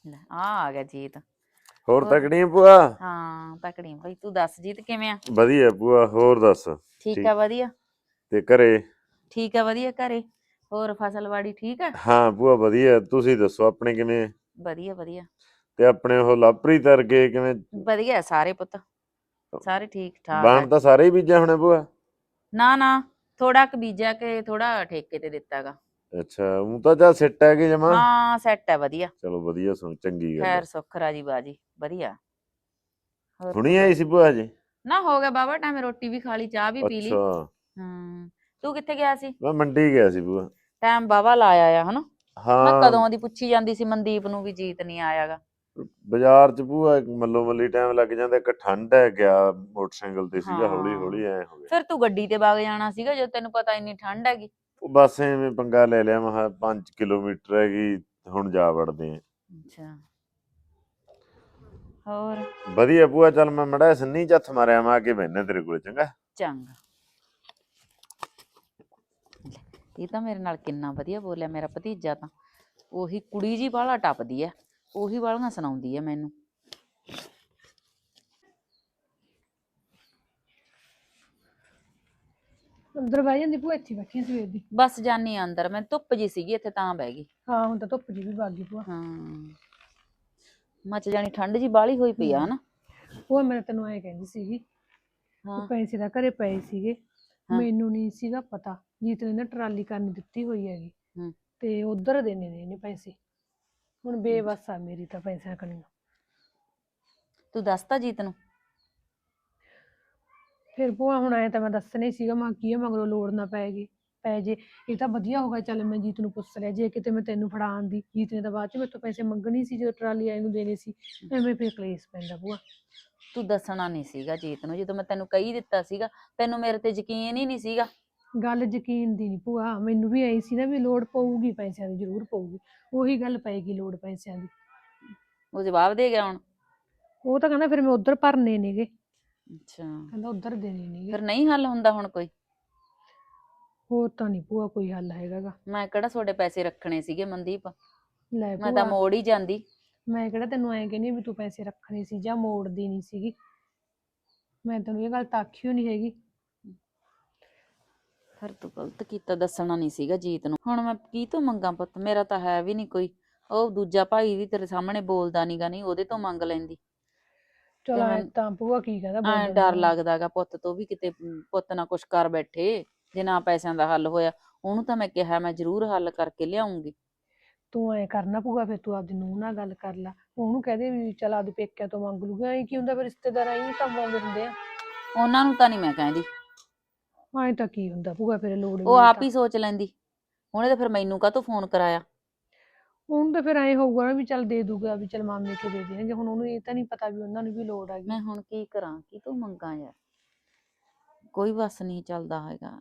ਲੈ ਆ ਆ ਗਿਆ ਜੀਤ। ਹੋਰ? ਤਕੜੀ ਭੂਆ? ਹਾਂ ਤਕੜੀ ਬਈ। ਤੂੰ ਦੱਸ ਜੀਤ ਕਿਵੇਂ ਆ? ਵਧੀਆ ਭੂਆ ਹੋਰ ਦੱਸ? ਠੀਕ। ਆ ਵਧੀਆ? ਤੇ ਘਰੇ? ਠੀਕ ਆ ਵਧੀਆ ਘਰੇ? ਹੋਰ ਫਸਲਵਾੜੀ ਠੀਕ ਆ? ਹਾਂ ਭੂਆ ਵਧੀਆ। ਤੁਸੀਂ ਦੱਸੋ ਆਪਣੇ ਕਿਵੇਂ? ਵਧੀਆ ਵਧੀਆ। ਤੇ ਆਪਣੇ ਉਹ ਲਾਪਰੀ ਤਰਗੇ ਕਿਵੇਂ? ਵਧੀਆ ਸਾਰੇ ਪੁੱਤ। ਸਾਰੇ ਠੀਕ ਠਾਕ ਬਾਣ ਆ। ਤਾਂ ਸਾਰੇ ਹੀ ਬੀਜਿਆ ਹੋਣੇ ਭੂਆ? ਨਾ ਨਾ। ਥੋੜਾ ਕੁ ਬੀਜਿਆ ਕਿ ਥੋੜਾ ਠੇਕੇ ਤੇ ਦਿੱਤਾਗਾ ਅੱਛਾ ਉਹ ਤਾਂ ਜਾ ਸਿੱਟ ਹੈਗੇ ਜਮਾ। ਹਾਂ ਸੈੱਟ ਹੈ ਵਧੀਆ। ਚਲੋ ਵਧੀਆ ਸੁਣ ਚੰਗੀ ਗੱਲ ਖੈਰ ਹੈ। ਸੁੱਖ ਰਾਜੀ ਬਾਜੀ ਵਧੀਆ। ਹੋਰ ਹੁਣੀ ਆਈ ਸੀ ਭੂਆ ਜੀ ਨਾ ਹੋ ਗਿਆ ਬਾਬਾ ਟਾਈਮ ਰੋਟੀ ਵੀ ਖਾ ਲਈ ਚਾਹ ਵੀ ਪੀ ਲਈ। ਅੱਛਾ। ਹੂੰ ਤੂੰ ਕਿੱਥੇ ਗਿਆ ਸੀ? ਮੈਂ ਮੰਡੀ ਗਿਆ ਸੀ ਭੂਆ। ਟਾਈਮ ਬਾਬਾ ਲਾਇਆ ਆ ਹਨਾ? ਮੈਂ ਹਾਂ। ਕਦੋਂ ਦੀ ਪੁੱਛੀ ਜਾਂਦੀ ਸੀ ਮਨਦੀਪ ਨੂੰ ਵੀ ਜੀਤ ਨਹੀਂ ਆਇਆਗਾ ਬਾਜ਼ਾਰ ਚ ਭੂਆ ਇੱਕ ਮੱਲੋ ਮੱਲੀ ਟਾਈਮ ਲੱਗ ਜਾਂਦਾ ਇੱਕ ਠੰਡ ਹੈ ਗਿਆ ਮੋਟਰਸਾਈਕਲ ਤੇ ਸੀਗਾ ਹੌਲੀ ਹਾਂ। ਹੌਲੀ ਐ ਹੋ ਗਿਆ। ਫਿਰ ਤੂੰ ਗੱਡੀ ਤੇ ਵਗ ਜਾਣਾ ਸੀਗਾ ਜਦੋਂ ਤੈਨੂੰ ਪਤਾ ਇੰਨੀ ਠੰਡ ਹੈਗੀ। ਉਹ ਬਸ ਐਵੇਂ ਪੰਗਾ ਲੈ ਲਿਆ ਮਹਾ 5 ਕਿਲੋਮੀਟਰ ਹੈਗੀ ਹੁਣ ਜਾ ਵੜਦੇ ਆ। ਅੱਛਾ। ਹੋਰ? ਵਧੀਆ ਭੂਆ ਚੱਲ ਮੈਂ ਮੜਾ ਸੰਨੀ ਹੱਥ ਮਾਰਿਆ ਮੈਂ ਕੇ ਬੈਠਣਾ ਤੇਰੇ ਕੋਲ ਚੰਗਾ। ਚੰਗਾ। ਲੈ, ਇਹ ਤਾਂ ਮੇਰੇ ਨਾਲ ਕਿੰਨਾ ਵਧੀਆ ਬੋਲਿਆ ਮੇਰਾ ਭਤੀਜਾ ਤਾਂ। ਉਹੀ ਕੁੜੀ ਜੀ ਬਾਹਲਾ ਟੱਪਦੀ ਐ ਉਹੀ ਵਾਲੀਆਂ ਸੁਣਾਉਂਦੀ ਐ ਮੈਨੂੰ। ਅੰਦਰ ਬਹਿ ਜਾਂਦੀ ਭੂਆ ਇੱਥੇ ਬੈਠੀ ਸਵੇਰ ਦੀ। ਬਸ ਜਾਨੀ ਆ ਅੰਦਰ ਮੈਂ ਧੁੱਪ ਜੀ ਸੀਗੀ ਇੱਥੇ ਤਾਂ ਬਹਿ ਗਈ। ਹਾਂ ਹੁਣ ਤਾਂ ਧੁੱਪ ਜੀ ਵੀ ਵਗ ਗਈ ਭੂਆ। ਹਾਂ। ਮੱਚ ਜਾਣੀ ਠੰਡ ਜੀ ਬਾਹਲੀ ਹੋਈ ਪਈ ਆ ਹਨਾ? ਉਹ ਮੈਂ ਤੈਨੂੰ ਐਂ ਕਹਿੰਦੀ ਸੀਗੀ ਕਿ ਹਾਂ। ਪੈਸੇ ਤਾਂ ਘਰੇ ਪਏ ਸੀਗੇ ਹਾਂ। ਮੈਨੂੰ ਨਹੀਂ ਸੀਗਾ ਪਤਾ। ਜੀਤ ਨੇ ਨਾ ਟਰਾਲੀ ਕਰਨੀ ਦਿੱਤੀ ਹੋਈ ਹੈਗੀ ਹੂੰ। ਤੇ ਉਧਰ ਦੇਣੇ ਨੇ ਇਹਨੇ ਪੈਸੇ। ਹੁਣ ਬੇਵਸ ਆ ਮੇਰੀ ਤਾਂ ਪੈਸਿਆਂ ਕਣੀ ਤੂੰ ਦੱਸਤਾ ਜੀਤ ਨੂੰ। ਫਿਰ ਭੂਆ ਹੁਣ ਆਏ ਤਾਂ ਮੈਂ ਦੱਸਣਾ ਹੀ ਸੀਗਾ ਮੈਂ ਕੀ ਆ ਮਗਰੋਂ ਲੋੜ ਨਾ ਪੈਗੀ ਪੈ ਜੇ। ਇਹ ਤਾਂ ਵਧੀਆ ਹੋਗਾ ਚੱਲ ਮੈਂ ਜੀਤ ਨੂੰ ਪੁੱਛ ਲਿਆ ਜੇ ਕਿਤੇ ਮੈਂ ਤੈਨੂੰ ਫੜਾਉਣ ਦੀ ਜੀਤ ਨੇ ਤਾਂ ਬਾਅਦ ਚ ਮੇਰੇ ਤੋਂ ਪੈਸੇ ਮੰਗਣੇ ਸੀ ਜਦੋਂ ਟਰਾਲੀ ਆਏ ਨੂੰ ਦੇਣੇ ਸੀ ਐਵੇਂ ਫਿਰ ਕਲੇਸ਼ ਪੈਂਦਾ ਭੂਆ। ਤੂੰ ਦੱਸਣਾ ਨਹੀਂ ਸੀਗਾ ਜੀਤ ਨੂੰ ਜਦੋਂ ਮੈਂ ਤੈਨੂੰ ਕਹੀ ਦਿੱਤਾ ਸੀਗਾ ਤੈਨੂੰ ਮੇਰੇ ਤੇ ਯਕੀਨ ਹੀ ਨਹੀਂ ਸੀਗਾ। ਗੱਲ ਯਕੀਨ ਦੀ ਨਹੀਂ ਭੂਆ ਮੈਨੂੰ ਵੀ ਆਈ ਸੀ ਨਾ ਵੀ ਲੋੜ ਪਊਗੀ ਪੈਸਿਆਂ ਦੀ ਜ਼ਰੂਰ ਪਊਗੀ ਉਹੀ ਗੱਲ ਪਏਗੀ ਲੋੜ ਪੈਸਿਆਂ ਦੀ। ਉਹ ਜਵਾਬ ਦੇ ਗਿਆ ਹੁਣ? ਉਹ ਤਾਂ ਕਹਿੰਦਾ ਫਿਰ ਮੈਂ ਉਧਰ ਭਰਨੇ ਨੇਗੇ। ਅੱਛਾ। ਕਹਿੰਦਾ ਉਧਰ ਦੇਣੇ ਨੇਗੇ। ਫਿਰ ਨਹੀਂ ਹੱਲ ਹੁੰਦਾ ਹੁਣ ਕੋਈ? ਹੋਰ ਤਾਂ ਨਹੀਂ ਭੂਆ ਕੋਈ ਹੱਲ ਹੈਗਾਗਾ। ਮੈਂ ਕਿਹੜਾ ਤੁਹਾਡੇ ਪੈਸੇ ਰੱਖਣੇ ਸੀਗੇ ਮਨਦੀਪ? ਲੈ ਮੈਂ ਤਾਂ ਭੂਆ ਮੋੜ ਹੀ ਜਾਂਦੀ। ਮੈਂ ਕਿਹੜਾ ਤੈਨੂੰ ਐਂ ਕਹਿੰਦੀ ਵੀ ਤੂੰ ਪੈਸੇ ਰੱਖਣੇ ਸੀ ਜਾਂ ਮੋੜਦੀ ਨਹੀਂ ਸੀਗੀ। ਮੈਂ ਤੈਨੂੰ ਇਹ ਗੱਲ ਤਾਂ ਆਖੀ ਨਹੀਂ ਹੈਗੀ। ਫਿਰ ਤੂੰ ਗਲਤ ਕੀਤਾ ਦੱਸਣਾ ਨਹੀਂ ਸੀਗਾ ਜੀਤ ਨੂੰ। ਹੁਣ ਮੈਂ ਕੀ ਤੋਂ ਮੰਗਾ ਪੁੱਤ? ਮੇਰਾ ਤਾਂ ਹੈ ਵੀ ਨਹੀਂ ਕੋਈ। ਉਹ ਦੂਜਾ ਭਾਈ ਵੀ ਤੇਰੇ ਸਾਹਮਣੇ ਬੋਲਦਾ ਨਹੀਂਗਾ ਨਹੀਂ ਉਹਦੇ ਤੋਂ ਮੰਗ ਲੈਂਦੀ। ਚਲ ਤੇ ਐ ਤਾਂ ਭੂਆ ਕੀ ਕਹਦਾ ਐ ਡਰ ਲੱਗਦਾਗਾ ਪੁੱਤ ਤੋਂ ਵੀ ਕਿਤੇ ਪੁੱਤ ਨਾ ਕੁਛ ਕਰ ਬੈਠੇ ਜੇ ਨਾ ਪੈਸਿਆਂ ਦਾ ਹੱਲ ਹੋਇਆ। ਉਹਨੂੰ ਤਾਂ ਮੈਂ ਕਿਹਾ ਮੈਂ ਜ਼ਰੂਰ ਹੱਲ ਕਰਕੇ ਲਿਆਉਂਗੀ। ਤੂੰ ਐ ਕਰਨਾ ਪਊਗਾ ਫਿਰ ਤੂੰ ਆਪਦੀ ਨੂੰਹ ਨਾਲ ਗੱਲ ਕਰ ਲੈ। ਉਹਨੂੰ ਕਹਦੇ ਵੀ ਚਲ ਆਪਦੇ ਪੇਕਿਆਂ ਤੋਂ ਮੰਗ ਲੂਗਾ। ਐ ਕੀ ਹੁੰਦਾ ਫਿਰ ਰਿਸ਼ਤੇਦਾਰ ਐਂ ਕੰਮ ਆਉਂਦੇ ਹੁੰਦੇ ਆ। ਉਹਨਾਂ ਨੂੰ ਤਾਂ ਨਹੀਂ ਮੈਂ ਕਹਿੰਦੀ। ਐਂ ਤਾਂ ਕੀ ਹੁੰਦਾ ਪਊਗਾ ਫਿਰ ਲੋੜ ਉਹ ਆਪ ਹੀ ਸੋਚ ਲੈਂਦੀ। ਉਹਨੇ ਤਾਂ ਫਿਰ ਮੈਨੂੰ ਕਾਹਤੋਂ ਫੋਨ ਕਰਾਇਆ? ਉਹਨੂੰ ਤਾਂ ਫਿਰ ਐਂ ਹੋਊਗਾ ਨਾ ਵੀ ਚੱਲ ਦੇ ਦੂਗਾ ਵੀ ਚੱਲ ਮਾਮੇ ਕੇ ਦੇ ਦੇਣਗੇ। ਹੁਣ ਉਹਨੂੰ ਇਹ ਤਾਂ ਨਹੀਂ ਪਤਾ ਵੀ ਉਹਨਾਂ ਨੂੰ ਵੀ ਲੋੜ ਹੈਗੀ। ਮੈਂ ਹੁਣ ਕੀ ਕਰਾਂ ਕੀ ਤੂੰ ਮੰਗਾ ਯਾਰ? ਕੋਈ ਬਸ ਨਹੀਂ ਚੱਲਦਾ ਹੈਗਾ।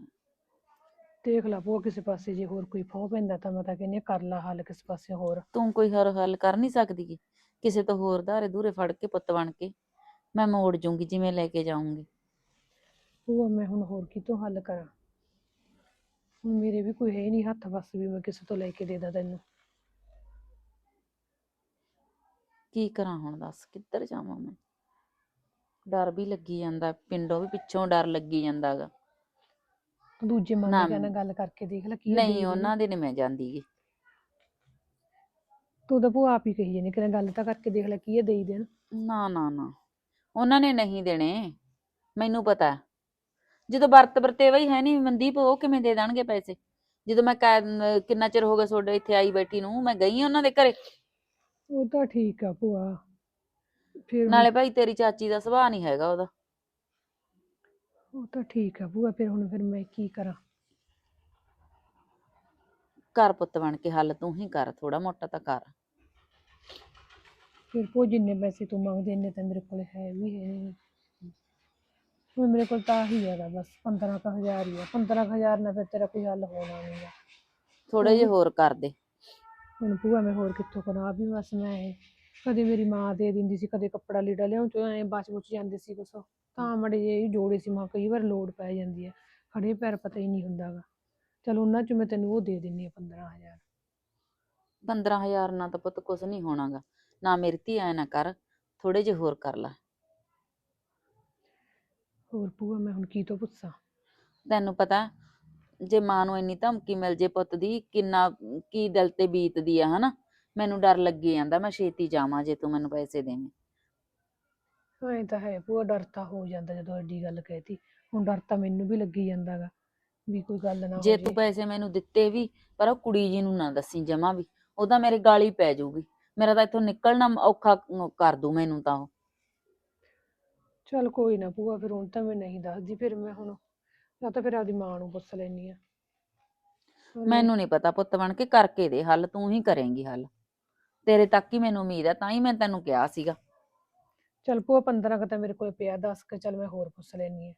ਦੇਖ ਲਾ ਪਊਆ ਕਿਸੇ ਪਾਸੇ ਜੇ ਹੋਰ ਕੋਈ ਫੋਹ ਪੈਂਦਾ ਤਾਂ ਮੈਂ ਤਾਂ ਕਹਿੰਦੀ ਹਾਂ ਕਰ ਲਾ ਹੱਲ ਕਿਸੇ ਪਾਸੇ ਹੋਰ। ਤੂੰ ਕੋਈ ਹਰ ਹੱਲ ਕਰ ਨਹੀਂ ਸਕਦੀ ਗੀ। ਕਿਸੇ ਤੋਂ ਹੋਰ ਧਾਰੇ ਧੂਰੇ ਫੜ ਕੇ ਪੁੱਤ ਬਣ ਕੇ। ਮੈਂ ਮੋੜ ਜੂੰਗੀ ਜਿਵੇਂ ਲੈ ਕੇ ਜਾਊਂਗੀ। ਪਊਆ ਮੈਂ ਹੁਣ ਹੋਰ ਕਿਤੋਂ ਹੱਲ ਕਰਾਂ? ਹੁਣ ਮੇਰੇ ਵੀ ਕੋਈ ਹੈ ਨਹੀਂ ਹੱਥ ਵਸ ਵੀ ਮੈਂ ਕਿਸੇ ਤੋਂ ਲੈ ਕੇ ਦੇ ਦਾਂ ਤੈਨੂੰ। ਕੀ ਕਰਾਂ ਹੁਣ ਦੱਸ ਕਿੱਧਰ ਜਾਵਾਂ ਮੈਂ? ਡਰ ਵੀ ਲੱਗੀ ਜਾਂਦਾ ਪਿੰਡੋਂ ਵੀ ਪਿੱਛੋਂ ਡਰ ਲੱਗੀ ਜਾਂਦਾਗਾ। ਤੂੰ ਦੂਜੇ ਨਾ, ਮਾਮੇ ਨਾਲ ਗੱਲ ਕਰਕੇ ਦੇਖ ਲੈ ਕੀ ਨਹੀਂ। ਉਹਨਾਂ ਦੇ ਨਹੀਂ ਮੈਂ ਜਾਂਦੀ ਗੀ। ਤੂੰ ਤਾਂ ਭੂਆ ਆਪ ਹੀ ਕਹੀ ਜਾਨੀ ਕਿਤੇ ਗੱਲ ਤਾਂ ਕਰਕੇ ਦੇਖ ਲੈ ਕੀ ਇਹ ਦੇਈ ਦੇਣ। ਨਾ ਨਾ ਨਾ। ਉਹਨਾਂ ਨੇ ਨਹੀਂ ਦੇਣੇ। ਮੈਨੂੰ ਪਤਾ। ਹੈ। ਜਦੋਂ ਵਰਤ ਵਰਤੇਵਾ ਹੀ ਹੈ ਨਹੀਂ ਮਨਦੀਪ ਉਹ ਕਿਵੇਂ ਦੇ ਦੇਣਗੇ ਪੈਸੇ? ਜਦੋਂ ਮੈਂ ਕੈ- ਕਿੰਨਾ ਚਿਰ ਹੋ ਗਿਆ ਤੁਹਾਡੇ ਇੱਥੇ ਆਈ ਬੈਠੀ ਨੂੰ ਮੈਂ ਗਈ ਉਹਨਾਂ ਦੇ ਘਰੇ। ਉਹ ਤਾਂ ਠੀਕ ਆ ਭੂਆ। ਫਿਰ ਹੁਣ- ਨਾਲੇ ਭਾਈ ਤੇਰੀ ਚਾਚੀ ਦਾ ਸੁਭਾਅ ਨਹੀਂ ਹੈਗਾ ਉਹਦਾ। ਉਹ ਤਾਂ ਠੀਕ ਆ ਭੂਆ ਫਿਰ ਹੁਣ ਫਿਰ ਮੈਂ ਕੀ ਕਰਾਂ? ਘਰ ਪੁੱਤ ਬਣ ਕੇ ਹੱਲ ਤੂੰ ਹੀ ਕਰ ਥੋੜਾ ਮੋਟਾ ਤਾਂ ਕਰ। ਫਿਰ ਭੂਆ ਜਿੰਨੇ ਪੈਸੇ ਤੂੰ ਮੰਗਦੇ ਇੰਨੇ ਤਾਂ ਮੇਰੇ ਕੋਲ ਹੈ ਵੀ ਹੈ ਨਹੀਂ ਹੁਣ ਮੇਰੇ ਕੋਲ ਤਾਂ ਆਹੀ ਹੈਗਾ ਬਸ 15 ਕੁ ਹਜ਼ਾਰ ਹੀ ਆ 15 ਕੁ ਹਜ਼ਾਰ ਨਾਲ ਫਿਰ ਤੇਰਾ ਕੋਈ ਹੱਲ ਹੋਣਾ ਨਹੀਂ ਗਾ ਥੋੜੇ ਜਿਹੇ ਹੋਰ ਕਰ ਦੇ ਹੁਣ ਭੂਆ ਮੈਂ ਹੋਰ ਕਿੱਥੋਂ ਕਰਾਂ ਆਹ ਵੀ ਬਸ ਮੈਂ ਇਹ ਕਦੇ ਮੇਰੀ ਮਾਂ ਦੇ ਦਿੰਦੀ ਸੀ ਕਦੇ ਕੱਪੜਾ ਲੀੜਾ ਲਿਆਉਂ ਚੋਂ ਐ ਬਚ ਬੁਚ ਜਾਂਦੇ ਸੀ ਕੁਛ ਤਾਂ ਮੜੇ ਜੇ ਜੋੜੇ ਸੀ ਮਾਂ ਕਈ ਵਾਰ ਲੋੜ ਪੈ ਜਾਂਦੀ ਹੈ ਖੜੇ ਪੈਰ ਪਤਾ ਹੀ ਨਹੀਂ ਹੁੰਦਾਗਾ ਚਲ ਉਹਨਾਂ ਚ ਮੈਂ ਤੈਨੂੰ ਉਹ ਦੇ ਦਿੰਨੀ ਆ 15000 15000 ਨਾਲ ਤਾਂ ਪੁੱਤ ਕੁਝ ਨਹੀਂ ਹੋਣਾਗਾ ਨਾ ਮੇਰੀ ਧੀ ਐ ਨਾ ਕਰ ਥੋੜੇ ਜਿਹੇ ਹੋਰ ਕਰ ਲੈ ਹੋਰ ਭੂਆ ਮੈਂ ਹੁਣ ਕੀ ਤੋਂ ਪੁੱਛਾਂ? ਤੈਨੂੰ ਪਤਾ ਜੇ ਮਾਂ ਨੂੰ ਇੰਨੀ ਧਮਕੀ ਮਿਲ ਜੇ ਪੁੱਤ ਦੀ ਕਿੰਨਾ ਕੀ ਦਿਲ ਤੇ ਬੀਤਦੀ ਆ ਹਨਾ? ਮੈਨੂੰ ਡਰ ਲੱਗੀ ਜਾਂਦਾ ਮੈਂ ਛੇਤੀ ਜਾਵਾਂ ਜੇ ਤੂੰ ਮੈਨੂੰ ਪੈਸੇ ਦੇਵੇਂ। ਐਂ ਤਾਂ ਹੈ ਭੂਆ ਡਰ ਤਾਂ ਹੋ ਜਾਂਦਾ ਜਦੋਂ ਐਡੀ ਗੱਲ ਕਹਿਤੀ। ਹੁਣ ਡਰ ਤਾਂ ਮੈਨੂੰ ਵੀ ਲੱਗੀ ਜਾਂਦਾਗਾ ਵੀ ਕੋਈ ਗੱਲ ਨਾ ਹੋ ਜੇ। ਤੂੰ ਪੈਸੇ ਮੈਨੂੰ ਦਿੱਤੇ ਵੀ ਪਰ ਉਹ ਕੁੜੀ ਜੀ ਨੂੰ ਨਾ ਦੱਸੀ ਜਮਾ ਵੀ ਉਹਦਾ ਮੇਰੇ ਗਾਲੀ ਪੈ ਜਾਊਗੀ। ਮੇਰਾ ਤਾਂ ਇੱਥੋਂ ਨਿਕਲਣਾ ਔਖਾ ਕਰ ਦੂ ਮੈਨੂੰ ਤਾਂ ਉਹ। ਚਲ ਕੋਈ ਨਾ ਭੂਆ ਫਿਰ ਹੁਣ ਤਾਂ ਮੈਂ ਨਹੀਂ ਦੱਸਦੀ ਫਿਰ ਮੈਂ ਹੁਣ ਜਾਂ ਤਾਂ ਫਿਰ ਆਪਦੀ ਮਾਂ ਨੂੰ ਪੁੱਛ ਲੈਣੀ ਆ ਮੈਨੂੰ ਨਹੀਂ ਪਤਾ ਪੁੱਤ ਬਣ ਕੇ ਕਰਕੇ ਦੇ ਹੱਲ ਤੂੰ ਹੀ ਕਰੇਂਗੀ ਹੱਲ। ਤੇਰੇ ਤੱਕ ਹੀ ਮੈਨੂੰ ਉਮੀਦ ਹੈ ਤਾਂ ਹੀ ਮੈਂ ਤੈਨੂੰ ਕਿਹਾ ਸੀਗਾ। ਚਲ ਭੂਆ 15 ਕ ਤਾਂ ਮੇਰੇ ਕੋਲ ਪਿਆ 10 ਕ ਚਲ ਮੈਂ ਹੋਰ ਪੁੱਛ ਲੈਣੀ ਆ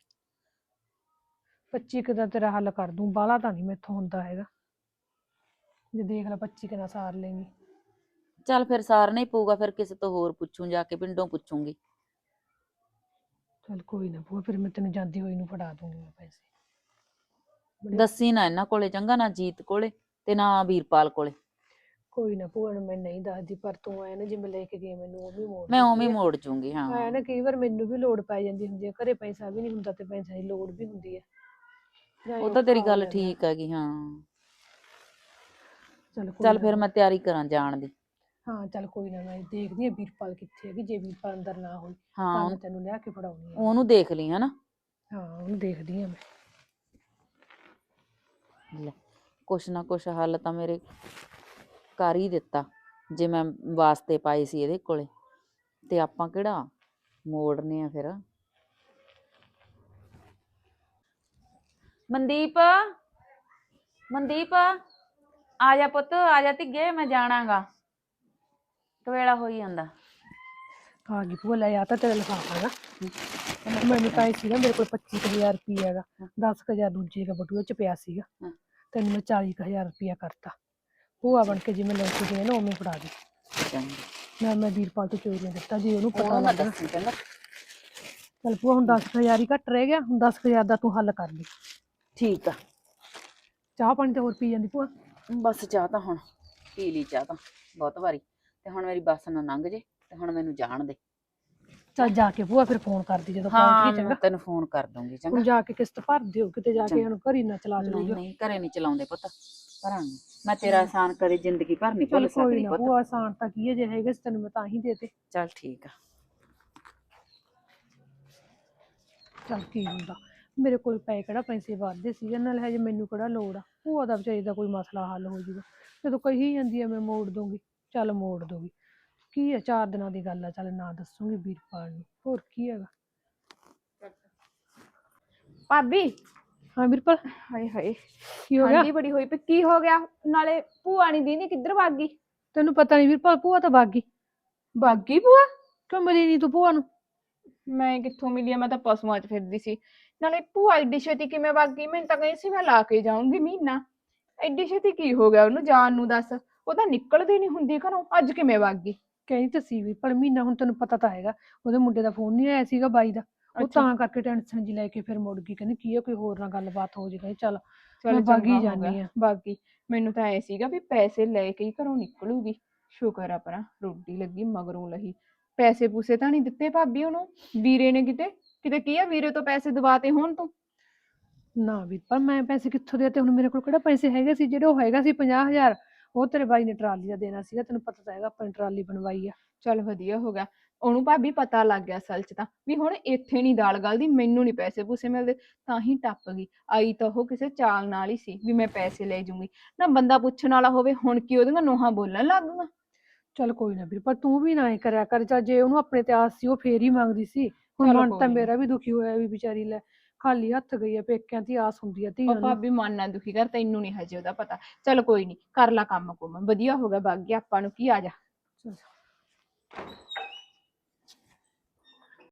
25 ਕ ਦਾ ਤੇਰਾ ਹੱਲ ਕਰ ਦੂੰ ਬਾਹਲਾ ਤਾਂ ਨਹੀਂ ਮੈਥੋਂ ਹੁੰਦਾ ਹੈਗਾ। ਜੇ ਦੇਖ ਲੈ 25 ਕ ਨਾਲ ਸਾਰ ਲੈਂਗੀ ਚੱਲ ਫਿਰ ਸਾਰਨਾ ਹੀ ਪਊਗਾ ਫਿਰ ਕਿਸੇ ਤੋਂ ਹੋਰ ਪੁੱਛੂੰ ਜਾ ਕੇ ਪਿੰਡੋਂ ਪੁੱਛੂੰਗੀ। ਚਲ ਕੋਈ ਨਾ ਭੂਆ ਫਿਰ ਮੈਂ ਤੈਨੂੰ ਜਾਂਦੀ ਹੋਈ ਨੂੰ ਫੜਾ ਦੂੰਗੀ ਮੈਂ ਪੈਸੇ। ਦੱਸੀ ਨਾ ਇਹਨਾਂ ਕੋਲੇ ਚੰਗਾ ਨਾ ਜੀਤ ਕੋਲੇ ਤੇ ਨਾ ਵੀਰਪਾਲ ਕੋਲੇ। ਕੋਈ ਨਾ ਭੂਆ ਨੂੰ ਮੈਂ ਨਹੀਂ ਦੱਸਦੀ ਪਰ ਤੂੰ ਐ ਨਾ ਜਿਵੇਂ ਲੈ ਕੇ ਗਈ ਮੈਨੂੰ ਉਹ ਵੀ ਮੋੜ ਮੈਂ ਉਵੇਂ ਹੀ। ਮੋੜ ਜੂੰਗੀ ਹਾਂ। ਐ ਨਾ ਕਈ ਵਾਰ ਮੈਨੂੰ ਵੀ ਲੋੜ ਪੈ ਜਾਂਦੀ ਹੁੰਦੀ ਹੈ ਘਰੇ ਪੈਸਾ ਵੀ ਨਹੀਂ ਹੁੰਦਾ ਤੇ ਪੈਸੇ ਦੀ ਲੋੜ ਵੀ ਹੁੰਦੀ ਹੈ ਉਹ ਤਾਂ ਤੇਰੀ ਗੱਲ ਠੀਕ ਹੈਗੀ ਹਾਂ। ਚਲ ਚੱਲ ਫਿਰ ਮੈਂ ਤਿਆਰੀ ਕਰਾਂ ਜਾਣ ਦੀ। ਹਾਂ ਚੱਲ ਕੋਈ ਨਾ ਮੈਂ ਦੇਖਦੀ ਆ ਵੀਰਪਾਲ ਕਿੱਥੇ ਹੈਗੀ ਜੇ ਵੀਰਪਾਲ ਅੰਦਰ ਨਾ ਹੋਈ ਹਾਂ। ਤਾਂ ਮੈਂ ਤੈਨੂੰ ਲਿਆ ਕੇ ਫੜਾਉਣੀ ਆ। ਉਹਨੂੰ ਦੇਖ ਲਈ ਹਨਾ? ਹਾਂ ਉਹਨੂੰ ਦੇਖਦੀ ਆ ਮੈਂ। ਲੈ ਕੁਛ ਨਾ ਕੁਛ ਹੱਲ ਤਾਂ ਮੇਰੇ ਕਰ ਹੀ ਦਿੱਤਾ ਜੇ ਮੈਂ ਵਾਸਤੇ ਪਾਏ ਸੀ ਇਹਦੇ ਕੋਲੇ। ਤੇ ਆਪਾਂ ਕਿਹੜਾ ਮੋੜਨੇ ਆ ਫਿਰ? ਮਨਦੀਪ ਮਨਦੀਪ ਆ ਜਾ ਪੁੱਤ ਆ ਜਾ ਧੀਏ ਮੈਂ ਜਾਣਾਗਾ। ਕਵੇਲਾ ਹੋਈ ਜਾਂਦਾ। ਆ ਗਈ ਭੂਆ ਲੈ ਆ ਤਾਂ ਤੇਰਾ ਲਿਫਾਫਾ ਹੈਗਾ ਮੈਨੂੰ ਤਾਂ ਇਹ ਸੀਗਾ ਮੇਰੇ ਕੋਲ 25000 ਰੁਪਏ ਹੈਗਾ। 10000 ਦੂਜੇ ਦਾ ਬਟੂਏ ਚ ਪਿਆ ਸੀਗਾ। ਤੈਨੂੰ ਮੈਂ 40000 ਰੁਪਇਆ ਕਰਤਾ। ਭੂਆ ਬਣ ਕੇ ਜਿਵੇਂ ਲੈ ਕੇ ਗਏ ਨਾ ਉਵੇਂ ਫੜਾ ਦੇ ਮੈਂ ਮੈਂ ਵੀਰਪਾਲ ਤੋਂ ਚੋਰੀ ਨੇ ਦਿੱਤਾ ਜੇ ਉਹਨੂੰ ਪਤਾ ਨਾ ਲੱਗਾ ਚੰਗਾ ਚੱਲ ਭੂਆ ਹੁਣ 10000 ਹੀ ਘੱਟ ਰਹਿ ਗਿਆ ਹੁਣ 10000 ਦਾ ਤੂੰ ਹੱਲ ਕਰ ਲਈ। ਠੀਕ ਆ। ਚਾਹ ਪਾਣੀ ਤੇ ਹੋਰ ਪੀ ਜਾਂਦੀ ਭੂਆ? ਬਸ ਚਾਹ ਤਾਂ ਹੁਣ ਪੀ ਲਈ ਚਾਹ ਤਾਂ ਬਹੁਤ ਵਾਰੀ। ਤੇ ਹੁਣ ਮੇਰੀ ਬੱਸ ਨਾ ਲੰਘ ਜੇ ਤੇ ਹੁਣ ਮੈਨੂੰ ਜਾਣ ਦੇ। ਚੱਲ ਜਾ ਕੇ ਭੂਆ ਫਿਰ ਫੋਨ ਕਰਦੀ ਜਦੋਂ ਪਹੁੰਚ ਗਈ ਮੈਂ ਚੰਗਾ। ਤੈਨੂੰ ਫੋਨ ਕਰ ਦੂੰਗੀ ਹੁਣ ਚੰਗਾ ਜਾ ਕੇ ਕਿਸ਼ਤ ਭਰ ਦਿਓ ਕਿਤੇ ਜਾ ਕੇ ਚੰਗਾ। ਹੁਣ ਘਰੀ ਨਾ ਚਲਾ ਨਹੀਂ ਜੂਗਾ ਨਹੀਂ ਘਰੇ ਨਹੀਂ ਚਲਾਉਂਦੇ ਪੁੱਤ ਭਰਾਂਗੇ। ਮੈਂ ਤੇਰਾ ਆਸਾਨ ਕਦੇ ਜ਼ਿੰਦਗੀ ਭਰ ਨਹੀਂ ਚੱਲ ਭੁੱਲ ਕੋਈ ਸਕਦੀ ਨਾ ਪੁੱਤ। ਭੂਆ ਆਸਾਨ ਤਾਂ ਕੀ ਹੈ ਜੇ ਹੈਗੇ ਸੀ ਤੈਨੂੰ ਮੈਂ ਤਾਂ ਹੀ ਦੇਤੇ। ਚੱਲ ਠੀਕ ਆ। ਚੱਲ ਕੀ ਹੁੰਦਾ ਮੇਰੇ ਕੋਲ ਪਏ ਕਿਹੜਾ ਪੈਸੇ ਵੱਧਦੇ ਸੀ ਨਾਲ ਹਜੇ ਮੈਨੂੰ ਕਿਹੜਾ ਲੋੜ ਆ। ਭੂਆ ਦਾ ਵਿਚਾਰੀ ਦਾ ਕੋਈ ਮਸਲਾ ਹੱਲ ਹੋ ਜਾਊਗਾ ਜਦੋਂ ਕਹੀ ਜਾਂਦੀ ਆ ਮੈਂ ਮੋੜ ਦੂੰਗੀ ਚੱਲ ਮੋੜ ਦੂੰਗੀ ਕੀ ਆ ਚਾਰ ਦਿਨਾਂ ਦੀ ਗੱਲ ਆ ਚੱਲ ਨਾ ਦੱਸੂਗੀ ਵੀਰਪਾਲ ਨੂੰ। ਹੋਰ ਕੀ ਹੈਗਾ? ਭਾਬੀ। ਹਾਂ ਵੀਰਪਾਲ। ਹਾਏ ਹਾਏ। ਕੀ ਹੋ ਗਿਆ? ਠੰਡੀ ਬੜੀ ਹੋਈ ਪਈ। ਕੀ ਹੋ ਗਿਆ? ਨਾਲੇ ਭੂਆ ਨਹੀਂ ਦੀਦੀ ਕਿੱਧਰ ਭੱਗ ਗਈ? ਤੈਨੂੰ ਪਤਾ ਨਹੀਂ ਵੀਰਪਾਲ ਭੂਆ ਤਾਂ ਵਗ ਗਈ। ਭੱਗ ਗਈ ਭੂਆ? ਕਿਉਂ ਮਿਲੀ ਨਹੀਂ ਤੂੰ ਭੂਆ ਨੂੰ? ਮੈਂ ਕਿੱਥੋਂ ਮਿਲੀ ਆ? ਮੈਂ ਤਾਂ ਪਸ਼ੂਆਂ 'ਚ ਫਿਰਦੀ ਸੀ। ਨਾਲੇ ਭੂਆ ਐਡੀ ਛੇਤੀ ਕਿਵੇਂ ਭੱਗ ਗਈ? ਮੈਨੂੰ ਤਾਂ ਕਹੀ ਸੀ ਮੈਂ ਲਾ ਕੇ ਜਾਊਂਗੀ ਮਹੀਨਾ। ਐਡੀ ਛੇਤੀ ਕੀ ਹੋ ਗਿਆ? ਉਹਨੂੰ ਜਾਣ ਨੂੰ ਦੱਸ। ਉਹ ਤਾਂ ਨਿਕਲਦੀ ਨਹੀਂ ਹੁੰਦੀ ਘਰੋਂ ਅੱਜ ਕਿਵੇਂ ਭੱਗ ਗਈ? ਕਹਿੰਦੀ ਤਾਂ ਸੀ ਵੀ ਪਰ ਮਹੀਨਾ ਹੁਣ ਤੈਨੂੰ ਪਤਾ ਤਾਂ ਹੈਗਾ ਉਹਦੇ ਮੁੰਡੇ ਦਾ ਫੋਨ ਨਹੀਂ ਆਇਆ ਸੀਗਾ ਬਾਈ ਦਾ। ਉਹ ਅੱਛਾ। ਤਾਂ ਕਰਕੇ ਟੈਨਸ਼ਨ ਜੀ ਲੈ ਕੇ ਫਿਰ ਮੁੜ ਗਈ ਕਹਿੰਦੀ ਕੀ ਆ ਕੋਈ ਹੋਰ ਨਾਲ ਗੱਲਬਾਤ ਹੋ ਜੇ ਕਹਿੰਦੀ ਚੱਲ ਚੱਲ ਮੈਂ ਭੱਗ ਹੀ ਜਾਂਦੀ ਆ। ਗਈ। ਮੈਨੂੰ ਤਾਂ ਐ ਸੀਗਾ ਵੀ ਪੈਸੇ ਲੈ ਕੇ ਹੀ ਘਰੋਂ ਨਿਕਲੂਗੀ। ਸ਼ੁਕਰ ਆ ਪਰਾਂ ਰੋਟੀ ਲੱਗੀ ਮਗਰੋਂ ਲਹੀ। ਪੈਸੇ ਪੂਸੇ ਤਾਂ ਨਹੀਂ ਦਿੱਤੇ ਭਾਬੀ ਉਹਨੂੰ? ਵੀਰੇ ਨੇ ਕਿਤੇ? ਕਿਤੇ ਕੀ ਆ ਵੀਰੇ ਤੋਂ ਪੈਸੇ ਦਵਾਤੇ ਹੋਣ ਤੂੰ? ਨਾ ਵੀ ਪਰ ਮੈਂ ਪੈਸੇ ਕਿੱਥੋਂ ਦੇ ਤੇ ਹੁਣ ਮੇਰੇ ਕੋਲ ਕਿਹੜਾ ਪੈਸੇ ਹੈਗੇ ਸੀ? ਜਿਹੜੇ ਉਹ ਹੈਗਾ ਸੀ 50000 ਉਹ ਤੇਰੇ ਬਾਈ ਨੇ ਟਰਾਲੀ ਦਾ ਦੇਣਾ ਸੀਗਾ ਤੈਨੂੰ ਪਤਾ ਤਾਂ ਹੈਗਾ ਆਪਾਂ ਨੇ ਟਰਾਲੀ ਬਣਵਾਈ ਆ। ਚੱਲ ਵਧੀਆ ਹੋ ਗਿਆ। ਉਹਨੂੰ ਭਾਬੀ ਪਤਾ ਲੱਗ ਗਿਆ ਅਸਲ 'ਚ ਤਾਂ ਵੀ ਹੁਣ ਇੱਥੇ ਨਹੀਂ ਦਾਲ ਗਲਦੀ ਮੈਨੂੰ ਨਹੀਂ ਪੈਸੇ ਪੂਸੇ ਮਿਲਦੇ ਤਾਂ ਹੀ ਟੱਪ ਗਈ। ਆਈ ਤਾਂ ਉਹ ਕਿਸੇ ਚਾਲ ਨਾਲ ਹੀ ਸੀ ਵੀ ਮੈਂ ਪੈਸੇ ਲੈ ਜੂੰਗੀ। ਨਾ ਬੰਦਾ ਪੁੱਛਣ ਵਾਲਾ ਹੋਵੇ ਹੁਣ ਕੀ ਉਹਦੀਆਂ ਨੋਹਾਂ ਬੋਲਣ ਲੱਗ ਗਈਆਂ? ਚੱਲ ਕੋਈ ਨਾ ਵੀਰ ਪਰ ਤੂੰ ਵੀ ਨਾ ਇਹ ਕਰਿਆ ਕਰ ਚੱਲ ਜੇ ਉਹਨੂੰ ਆਪਣੇ ਤੇ ਆਸ ਸੀ ਉਹ ਫੇਰ ਹੀ ਮੰਗਦੀ ਸੀ। ਹੁਣ ਚਲੋ ਮਨ ਕੋਈ ਤਾਂ ਨੀ। ਮੇਰਾ ਵੀ ਦੁਖੀ ਹੋਇਆ ਵੀ ਵਿਚਾਰੀ ਲੈ। ਖਾਲੀ ਹੱਥ ਗਈ ਆ ਪੇਕਿਆਂ ਦੀ ਆਸ ਹੁੰਦੀ ਆ ਧੀਆਂ ਉਹ ਨੂੰ। ਭਾਬੀ ਮਨ ਨਾ ਦੁਖੀ ਕਰ ਤੈਨੂੰ ਨਹੀਂ ਹਜੇ ਉਹਦਾ ਪਤਾ। ਚੱਲ ਕੋਈ ਨਹੀਂ ਕਰ ਲਾ ਕੰਮ ਕੁਮ। ਵਧੀਆ ਹੋ ਗਿਆ ਗਿਆ ਆਪਾਂ ਨੂੰ ਕੀ ਆ ਜਾ।